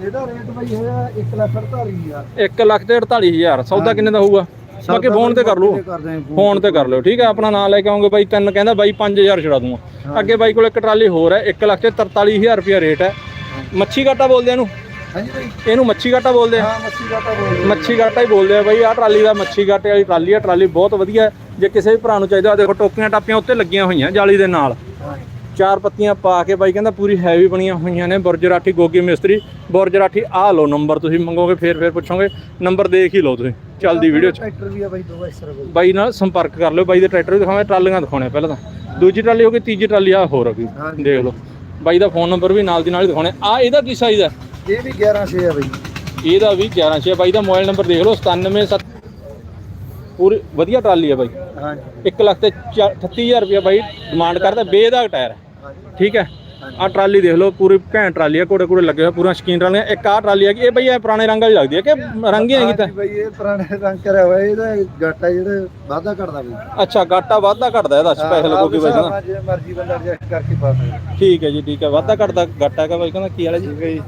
ਇਹਦਾ ਰੇਟ ਬਾਈ ਹੈਗਾ? 1 ਲੱਖ 48000 1 ਲੱਖ ਤੇ 48000 ਸੌਦਾ ਕਿੰਨੇ ਦਾ ਹੋਊਗਾ? ਬਾਕੀ ਫੋਨ ਤੇ ਕਰ ਲਓ। ਆਂ ਫੋਨ ਤੇ ਕਰ ਲਿਓ ਠੀਕ ਹੈ ਆਪਣਾ ਨਾਮ ਲੈ ਕੇ ਆਉਂਗੇ ਬਾਈ ਤਿੰਨ ਕਹਿੰਦਾ ਬਾਈ 5000 ਛੜਾ ਦੂੰਗਾ। ਅੱਗੇ ਬਾਈ ਕੋਲ ਇੱਕ ਟਰਾਲੀ ਹੋਰ ਹੈ 1 ਲੱਖ ਤੇ 43000 ਰੁਪਿਆ ਰੇਟ ਹੈ। ਮੱਛੀ ਘਾਟਾ ਬੋਲਦੇ ਆ ਇਹਨੂੰ? ਹਾਂਜੀ ਬਾਈ। ਇਹਨੂੰ ਮੱਛੀ ਘਾਟਾ ਬੋਲਦੇ ਆ? ਹਾਂ ਮੱਛੀ ਘਾਟਾ ਬੋਲ ਮੱਛੀ ਘਾਟਾ ਹੀ ਬੋਲਦੇ ਆ ਬਾਈ। ਆਹ ਟਰਾਲੀ ਦਾ ਮੱਛੀ ਘਾਟੇ ਵਾਲੀ ਟਰਾਲੀ ਆ ਟਰਾਲੀ ਬਹੁਤ ਵਧੀਆ। ਜੇ ਕਿਸੇ ਵੀ ਭਰਾ ਨੂੰ ਚਾਹੀਦਾ ਦੇਖੋ ਟੋਪੀਆਂ ਟਾਪੀਆਂ ਉੱਤੇ ਲੱਗੀਆਂ ਹੋਈਆਂ ਜਾਲੀ ਦੇ ਨਾਲ। ਚਾਰ ਪੱਤੀਆਂ ਪਾ ਕੇ ਬਾਈ ਕਹਿੰਦਾ ਪੂਰੀ ਹੈਵੀ ਬਣੀਆਂ ਹੋਈਆਂ ਨੇ ਬੁਰਜਰਾਠੀ ਗੋਗੀ ਮਿਸਤਰੀ ਬੁਰਜਰਾਠੀ ਆਹ ਲਓ ਨੰਬਰ ਤੁਸੀਂ ਮੰਗੋਗੇ ਫੇਰ ਫੇਰ ਪੁੱਛੋਗੇ ਨੰਬਰ ਦੇਖ ਹੀ ਲਓ ਤੁਸੀਂ ਚੱਲਦੀ ਵੀਡੀਓ 'ਚ। ਟਰੈਕਟਰ ਵੀ ਆ ਬਾਈ ਦੋ ਐਕਸਟਰਾ ਬਾਈ ਬਾਈ ਨਾਲ ਸੰਪਰਕ ਕਰ ਲਿਓ ਬਾਈ ਦੇ ਟਰੈਕਟਰ ਵੀ ਦਿਖਾਵਾਂਗੇ ਟਰਾਲੀਆਂ ਦਿਖਾਉਣੇ ਪਹਿਲਾਂ ਤਾਂ। ਦੂਜੀ ਟਰਾਲੀ ਹੋ ਗਈ ਤੀਜੀ ਟਰਾਲੀ ਆ ਹੋਰ ਆ ਗਈ। ਦੇਖ ਲਓ। ਬਾਈ ਦਾ ਫੋਨ ਨੰਬਰ ਵੀ ਨਾਲ ਦੀ ਨਾਲ ਹੀ ਦਿਖਾਉਣੇ। ਆ ਇਹਦਾ ਕੀ ਸਾਈਜ਼ ਹੈ? ਇਹ ਵੀ 11 6 ਆ ਬਾਈ। ਇਹਦਾ ਵੀ 11 ਛੇ ਬਾਈ ਦਾ ਮੋਬਾਈਲ ਨੰਬਰ ਦੇਖ ਲਓ 977 ਪੂਰੀ ਵਧੀਆ ਟਰਾਲੀ ਹੈ ਬਾਈ। ਹਾਂਜੀ। 1 ਲੱਖ ਤੇ 38000 ਰੁਪਏ ਬਾਈ ਡਿਮਾਂਡ ਕਰਦਾ ਬੇਦਾਗ ਟਾਇਰ। ਹੈ ਠੀਕ ਹੈ? ਆ ਟਰਾਲੀ ਦੇਖ ਲਓ ਪੂਰੀ ਘੈਂਟ ਟਰਾਲੀ ਹੈ ਕੋੜੇ ਕੋੜੇ ਲੱਗੇ ਹੋਏ ਪੂਰਾ ਸ਼ਕੀਨ ਟਰਾਲੀਆਂ। ਇੱਕ ਆ ਟਰਾਲੀ ਹੈ ਇਹ ਬਈ ਇਹ ਪੁਰਾਣੇ ਰੰਗ ਵਾਲੀ ਲੱਗਦੀ ਹੈ ਕਿ ਰੰਗੀ ਹੈਗੀ ਤਾਂ? ਬਾਈ ਇਹ ਪੁਰਾਣੇ ਰੰਗ ਕਰਿਆ ਹੋਇਆ ਇਹਦਾ ਗਾਟਾ ਜਿਹੜਾ ਵਾਧਾ ਘਟਦਾ ਬਾਈ। ਅੱਛਾ ਗਾਟਾ ਵਾਧਾ ਘਟਦਾ ਇਹਦਾ ਸਪੈਸ਼ਲ ਕੋਈ ਬਾਈ ਜਿਵੇਂ ਮਰਜ਼ੀ ਬੰਦਾ ਐਡਜਸਟ ਕਰਕੇ ਪਾ ਸਕਦਾ। ਠੀਕ ਹੈ ਜੀ ਠੀਕ ਹੈ ਵਾਧਾ ਘਟਦਾ ਗਾਟਾ ਹੈਗਾ ਬਾਈ ਕਹਿੰਦਾ ਕੀ ਵਾਲਾ ਜੀ?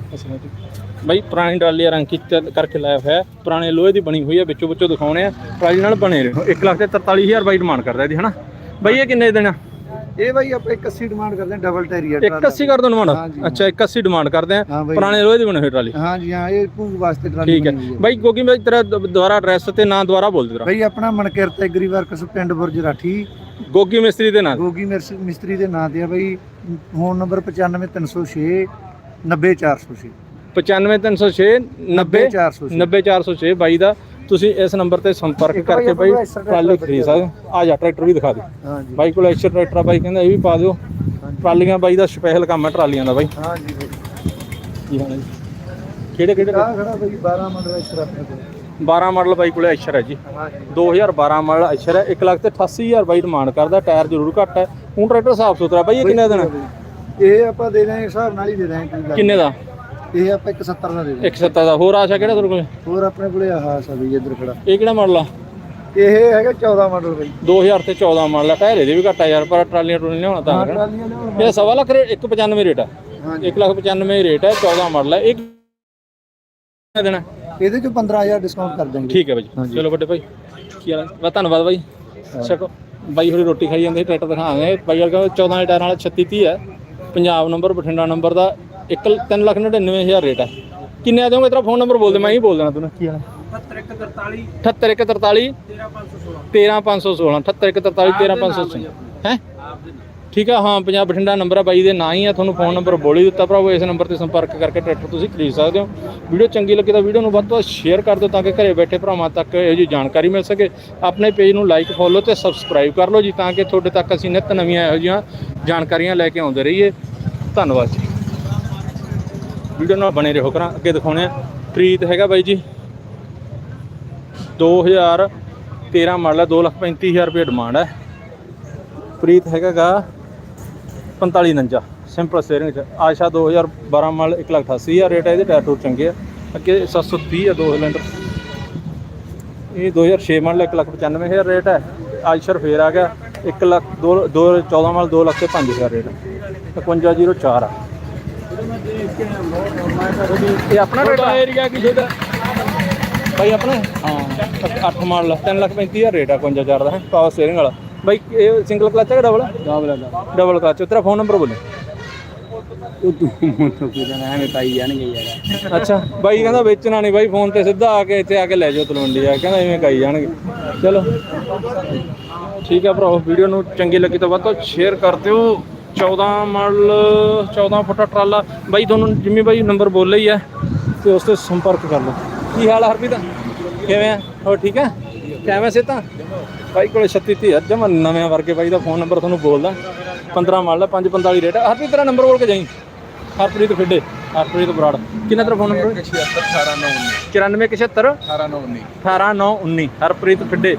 ਬਾਈ ਪੁਰਾਣੀ ਟਰਾਲੀ ਰੰਗ ਕੀਤਾ ਕਰਕੇ ਲਾਇਆ ਹੋਇਆ ਹੈ। ਪੁਰਾਣੇ ਲੋਹੇ ਦੀ ਬਣੀ ਹੋਈ ਹੈ ਵਿੱਚੋਂ ਵਿੱਚੋਂ ਦਿਖਾਉਣੇ ਆ। ਟਰਾਲੀ ਨਾਲ ਬਣੇ ਰਹੋ। 1 ਲੱਖ ਤੇ 43000 ਬਾਈ ਡਿਮਾਂਡ ਕਰਦਾ ਇਹਦੀ ਹਨਾ? ਬਾਈ ਇਹ ਕਿੰਨੇ ਦੇਣਾ ਇਹ ਬਾਈ ਆਪਾਂ 81 ਡਿਮਾਂਡ ਕਰਦੇ ਹਾਂ ਡਬਲ ਟੈਰੀਅਰ 81 ਕਰ ਦੋ ਡਿਮਾਂਡ। ਅੱਛਾ 81 ਡਿਮਾਂਡ ਕਰਦੇ ਆ। ਪੁਰਾਣੇ ਲੋਹੇ ਦੀ ਬਣੀ ਹੋਈ ਟਰਾਲੀ। ਹਾਂਜੀ ਹਾਂ ਇਹ ਭੂਗ ਵਾਸਤੇ ਟਰਾਲੀ ਠੀਕ ਹੈ। ਬਾਈ ਕਿਉਂਕਿ ਮੈਂ ਤੇਰਾ ਦ- ਦੁਬਾਰਾ ਐਡਰੈਸ ਤੇ ਨਾਂ ਦੁਬਾਰਾ ਬੋਲ ਦੇ ਤੇਰਾ। ਬਾਈ ਆਪਣਾ ਮਨਕਿਰਤ ਐਗਰੀ ਵਰਕਸ ਪਿੰਡ ਬੁਰਜ ਰਾਠੀ ਗੋਗੀ ਮਿਸਤਰੀ ਦੇ ਨਾਂ ਗੋਗੀ ਮਿਸਤਰੀ ਦੇ ਨਾਂ ਤੇ ਆ ਬਾਈ। ਫੋਨ ਨੰਬਰ 95306 90406 95306 90 90406 90406 ਬਾਈ ਦਾ। ਤੁਸੀਂ ਇਸ ਨੰਬਰ ਤੇ ਸੰਪਰਕ ਕਰਕੇ ਬਾਈ ਟਰਾਲੀ ਖਰੀਦ ਸਕਦੇ। ਆ ਜਾ ਟਰੈਕਟਰ ਵੀ ਦਿਖਾ ਦੇ ਹਾਂਜੀ। ਬਾਈ ਕੋਲ ਐਕਸਟਰਾ ਟਰੈਕਟਰ ਆ ਬਾਈ ਕਹਿੰਦਾ ਇਹ ਵੀ ਪਾ ਦਿਓ। ਟਰਾਲੀਆਂ ਬਾਈ ਦਾ ਸਪੈਸ਼ਲ ਕੰਮ ਹੈ ਟਰਾਲੀਆਂ ਦਾ ਬਾਈ। ਹਾਂਜੀ ਕੀ ਹਾਲ ਹੈ ਜੀ? ਕਿਹੜੇ ਕਿਹੜੇ ਆ ਖੜਾ ਬਾਈ 12 ਮੰਡਲ ਤਰ੍ਹਾਂ ਆਪਣੇ ਕੋਲ। 12 ਮਾਡਲ ਬਾਈ ਕੋਲੇ ਐਸ਼ਰ ਹੈ ਜੀ। ਹਾਂਜੀ। 2012 ਮਾਡਲ ਐਸ਼ਰ ਹੈ। 1 ਲੱਖ ਤੇ 88000 ਬਾਈ ਡਿਮਾਂਡ ਕਰਦਾ ਟਾਇਰ ਜ਼ਰੂਰ ਘੱਟ ਹੈ। ਹੁਣ ਟਰੈਕਟਰ ਸਾਫ਼ ਸੁਥਰਾ ਬਾਈ ਇਹ ਕਿੰਨੇ ਦੇਣਾ? ਇਹ ਆਪਾਂ ਦੇ ਦਾਂਗੇ ਹਿਸਾਬ ਨਾਲ ਹੀ ਦੇ ਦਾਂਗੇ ਕਿੰਨੇ ਦਾ। ਇਹ ਆਪਾਂ 170 ਦਾ ਦੇ ਦਾਂਗੇ 170 ਦਾ। ਹੋਰ ਆਸ਼ਾ ਕਿਹੜਾ ਤੁਹਾਡੇ ਕੋਲੇ? ਹੋਰ ਆਪਣੇ ਕੋਲੇ ਆਹ ਸਾ ਬਈ ਇੱਧਰ ਖੜਾ। ਇਹ ਕਿਹੜਾ ਮਾਡਲ ਆ? ਇਹ ਹੈਗਾ 14 ਮਾਡਲ ਬਾਈ। 2000 ਤੇ 14 ਮਾਡਲ ਆ। ਟਾਇਰ ਇਹਦੇ ਵੀ ਘੱਟ ਯਾਰ ਪਰ ਟਰਾਲੀਆਂ ਟਰੂਲੀਆਂ ਲਿਆਉਣਾ ਤਾਂ ਹੈਗਾ। ਟਰਾਲੀਆਂ ਇਹ ਸਵਾ ਲੱਖ ਰੇਟ 195 ਰੇਟ ਆ। ਹਾਂਜੀ। 1 ਲੱਖ 95 ਰੇਟ ਹੈ 14 ਮਾਡਲ ਹੈ ਇਹ ਕਿੰਨਾ ਦੇਣਾ? ਇਹਦੇ ਚੋਂ 15000 ਡਿਸਕਾਊਂਟ ਕਰ ਦਾਂਗੇ ਠੀਕ ਹੈ ਬਾਈ ਹਾਂਜੀ। ਚਲੋ ਵੱਡੇ ਭਾਈ ਕੀ ਹਾਲ ਹੈ ਬਾ ਧੰਨਵਾਦ ਬਾਈ। ਛਕੋ। ਬਾਈ ਹੋਰੀ ਰੋਟੀ ਖਾਈ ਜਾਂਦੇ ਸੀ, ਟਰੈਕਟਰ ਦਿਖਾਵਾਂਗੇ ਬਾਈ ਵਰਗਾ 14 ਦੇ ਟਾਇਰਾਂ ਵਾਲਾ 36 30 ਹੈ ਪੰਜਾਬ ਨੰਬਰ ਬਠਿੰਡਾ ਨੰਬਰ ਦਾ 1 3 ਲੱਖ 99000 ਰੇਟ ਹੈ ਕਿੰਨੇ ਆ ਜਾਓਗੇ? ਤੇਰਾ ਫੋਨ ਨੰਬਰ ਬੋਲ ਦੇ ਮੈਂ ਹੀ ਬੋਲ ਦੇਣਾ ਤੈਨੂੰ। ਕੀ ਹਾਲ ਹੈ 7143 78143 13516 13516 78143 13516 ਹੈ? ਠੀਕ ਆ ਹਾਂ ਪੰਜਾਬ ਬਠਿੰਡਾ ਨੰਬਰ ਆ ਬਾਈ ਦੇ ਨਾਂ ਹੀ ਆ। ਤੁਹਾਨੂੰ ਫੋਨ ਨੰਬਰ ਬੋਲ ਦਿੱਤਾ ਭਰਾਵੋ। ਇਸ ਨੰਬਰ ਤੇ ਸੰਪਰਕ ਕਰਕੇ ਟਰੈਕਟਰ ਤੁਸੀਂ ਖਰੀਦ ਸਕਦੇ ਹੋ। ਵੀਡੀਓ ਚੰਗੀ ਲੱਗੀ ਤਾਂ ਵੀਡੀਓ ਨੂੰ ਵੱਧ ਤੋਂ ਵੱਧ ਸ਼ੇਅਰ ਕਰ ਦਿਓ ਤਾਂ ਕਿ ਘਰੇ ਬੈਠੇ ਭਰਾਵਾਂ ਤੱਕ ਇਹੋ ਜਿਹੀ ਜਾਣਕਾਰੀ ਮਿਲ ਸਕੇ। ਆਪਣੇ ਪੇਜ ਨੂੰ ਲਾਈਕ ਫੋਲੋ ਤੇ ਸਬਸਕ੍ਰਾਈਬ ਕਰ ਲਓ ਜੀ ਤਾਂ ਕਿ ਤੁਹਾਡੇ ਤੱਕ ਅਸੀਂ ਨਿਤ ਨਵੀਆਂ ਇਹੋ ਜਿਹੀਆਂ ਜਾਣਕਾਰੀਆਂ ਲੈ ਕੇ ਆਉਂਦੇ ਰਹੀਏ। ਧੰਨਵਾਦ ਜੀ। ਵੀਡੀਓ ਨਾਲ ਬਣੇ ਰਹੋ ਕਰਾਂ। ਅੱਗੇ ਦਿਖਾਉਣੇ ਆ। ਪ੍ਰੀਤ ਹੈਗਾ ਬਾਈ ਜੀ। 2013 ਮਾਡਲ ਹੈ 235000 ਰੁਪਏ ਡਿਮਾਂਡ ਹੈ ਪ੍ਰੀਤ ਹੈਗਾਗਾ 4549 ਸਿੰਪਲ ਸਟੀਅਰਿੰਗ ਚ। ਆਸ਼ਾ 2012 ਮਾਡਲ 188000 ਰੇਟ ਹੈ ਇਹਦੇ ਟਾਇਰ ਟੂਰ ਚੰਗੇ ਆ। ਅੱਗੇ 730 ਆ, ਦੋ ਸਿਲੰਡਰ। ਇਹ 2006 ਮਾਡਲ 195000 ਰੇਟ ਹੈ ਆਇਸ਼ਰ ਫੇਰ ਆ ਗਿਆ 1 ਲੱਖ 2 14 ਮਾਡਲ 2 ਲੱਖ ਤੇ 5000 ਰੇਟ 5504 ਆ। ਇਹ ਆਪਣਾ ਰੇਟ ਆ? ਏਰੀਆ ਕੀ ਛੋਟਾ ਬਾਈ ਆਪਣਾ? ਹਾਂ। 8 ਮਾਡਲ 3 ਲੱਖ 35000 ਰੇਟ ਆ 55000 ਦਾ ਹੈ ਪਾਵਰ ਸਟੀਅਰਿੰਗ ਵਾਲਾ। ਬਾਈ ਇਹ ਸਿੰਗਲ ਕਲਚ ਹੈ ਕਿ ਡਬਲ ਡਬਲ ਦਾ ਡਬਲ ਕਲਚ ਤੇਰਾ ਫੋਨ ਨੰਬਰ ਬੋਲੇ। ਉਹ ਤੂੰ ਮੋਟੋ ਕੀ ਦਾ ਐਵੇਂ ਪਾਈ ਜਾਣਗੇ ਯਾਰ। ਅੱਛਾ ਬਾਈ ਕਹਿੰਦਾ ਵੇਚਣਾ ਨਹੀਂ ਬਾਈ ਫੋਨ ਤੇ ਸਿੱਧਾ ਆ ਕੇ ਇੱਥੇ ਆ ਕੇ ਲੈ ਜਾਓ ਤਲਵੰਡੀ ਆ ਕਹਿੰਦਾ ਐਵੇਂ ਕਹੀ ਜਾਣਗੇ। ਚਲੋ। ਠੀਕ ਹੈ ਭਰਾਓ ਵੀਡੀਓ ਨੂੰ ਚੰਗੀ ਲੱਗੀ ਤਾਂ ਵੱਧ ਤੋਂ ਸ਼ੇਅਰ ਕਰ ਦਿਓ। 14 ਮਾਡਲ 14 ਫੁੱਟਾ ਟਰਾਲਾ। ਬਾਈ ਤੁਹਾਨੂੰ ਜਿੰਮੀ ਬਾਈ ਨੰਬਰ ਬੋਲੇ ਹੀ ਹੈ ਤੇ ਉਸ ਤੇ ਸੰਪਰਕ ਕਰ ਲਓ। ਕੀ ਹਾਲ ਆ ਹਰਪ੍ਰੀਤ? ਕਿਵੇਂ ਆ? ਹੋਰ ਠੀਕ ਹੈ ਕਿਵੇਂ ਸੇ ਤਾਂ ਬਾਈ ਕੋਲੇ 36 30 ਜਮਾ ਨਵੇਂ ਵਰਗੇ ਬਾਈ ਦਾ ਫੋਨ ਨੰਬਰ ਤੁਹਾਨੂੰ ਬੋਲਦਾ। 15 ਮਾਡਲ 545 ਰੇਟ ਹਰਪ੍ਰੀਤ ਤੇਰਾ ਨੰਬਰ ਬੋਲ ਕੇ ਜਾਈ। ਹਰਪ੍ਰੀਤ ਫਿੱਡੇ ਹਰਪ੍ਰੀਤ ਬਰਾੜ। ਕਿੰਨਾ ਤੇਰਾ ਫੋਨ ਨੰਬਰ? 9476 18919 ਹਰਪ੍ਰੀਤ ਫਿੱਡੇ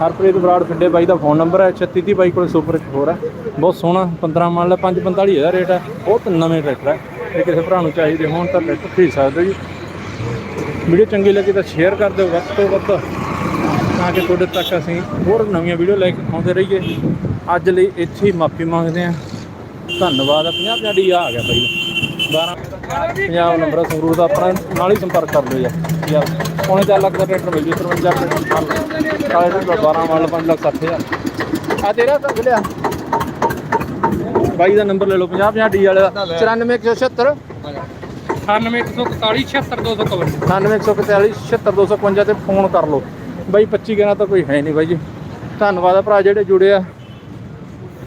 ਹਰਪ੍ਰੀਤ ਬਰਾੜ ਫਿੱਡੇ ਬਾਈ ਦਾ ਫੋਨ ਨੰਬਰ ਹੈ 3630 ਬਾਈ ਕੋਲ ਸੁਪਰ ਇੱਕ ਹੋਰ ਹੈ। ਬਹੁਤ ਸੋਹਣਾ 15 ਮਾਡਲ 545 ਦਾ ਰੇਟ ਹੈ। ਬਹੁਤ ਨਵੇਂ ਟਰੈਕਟਰ ਹੈ। ਜੇ ਕਿਸੇ ਭਰਾ ਨੂੰ ਚਾਹੀਦੇ ਹੋਣ ਤਾਂ ਟਰੈਕਟਰ ਖਰੀਦ ਸਕਦੇ ਹੋ ਜੀ। ਵੀਡੀਓ ਚੰਗੀ ਲੱਗੀ ਤਾਂ ਸ਼ੇਅਰ ਕਰ ਦਿਓ ਵੱਧ ਤੋਂ ਵੱਧ ਤਾਂ ਕਿ ਤੁਹਾਡੇ ਤੱਕ ਅਸੀਂ ਹੋਰ ਨਵੀਆਂ ਵੀਡੀਓ ਲੈ ਕੇ ਆਉਂਦੇ ਰਹੀਏ। ਅੱਜ ਲਈ ਇੱਥੇ ਹੀ ਮਾਫੀ ਮੰਗਦੇ ਹਾਂ। ਧੰਨਵਾਦ 50 50 ਡੀ ਆ ਗਿਆ ਬਾਈ। 12 ਪੰਜਾਬ ਨੰਬਰ ਸੰਗਰੂਰ ਦਾ ਆਪਣਾ ਨਾਲ ਹੀ ਸੰਪਰਕ ਕਰ ਲਿਓ ਯਾਰ ਪੌਣੇ 4 ਲੱਖ ਦਾ ਟਰੈਕਟਰ ਮਿਲ ਜੂ 53 ਟਰੈਕਟਰ ਕਾਲੇ ਟਰੈਕਟਰ ਦਾ 12 ਮਾਡਲ 5 ਲੱਖ 60 ਹਜ਼ਾਰ। ਆ ਤੇਰਾ ਤਾਂ ਲਿਆ ਬਾਈ ਦਾ ਨੰਬਰ ਲੈ ਲਓ 50 50 ਡੀ ਵਾਲੇ ਦਾ। 94176 9141 76251 99141 76255 ਤੇ ਫੋਨ ਕਰ ਲਓ। ਬਾਈ 25 ਗਿਆਰਾਂ ਤਾਂ ਕੋਈ ਹੈ ਨਹੀਂ ਬਾਈ ਜੀ। ਧੰਨਵਾਦ ਆ ਭਰਾ ਜਿਹੜੇ ਜੁੜੇ ਆ।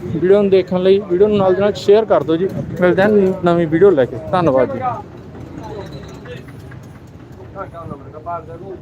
ਵੀਡੀਓ ਨੂੰ ਦੇਖਣ ਲਈ ਵੀਡੀਓ ਨੂੰ ਨਾਲ ਦੀ ਨਾਲ ਸ਼ੇਅਰ ਕਰ ਦਿਓ ਜੀ। ਮਿਲਦੇ ਹਾਂ ਨਵੀਂ ਵੀਡੀਓ ਲੈ ਕੇ। ਧੰਨਵਾਦ ਜੀ। પાર કરવું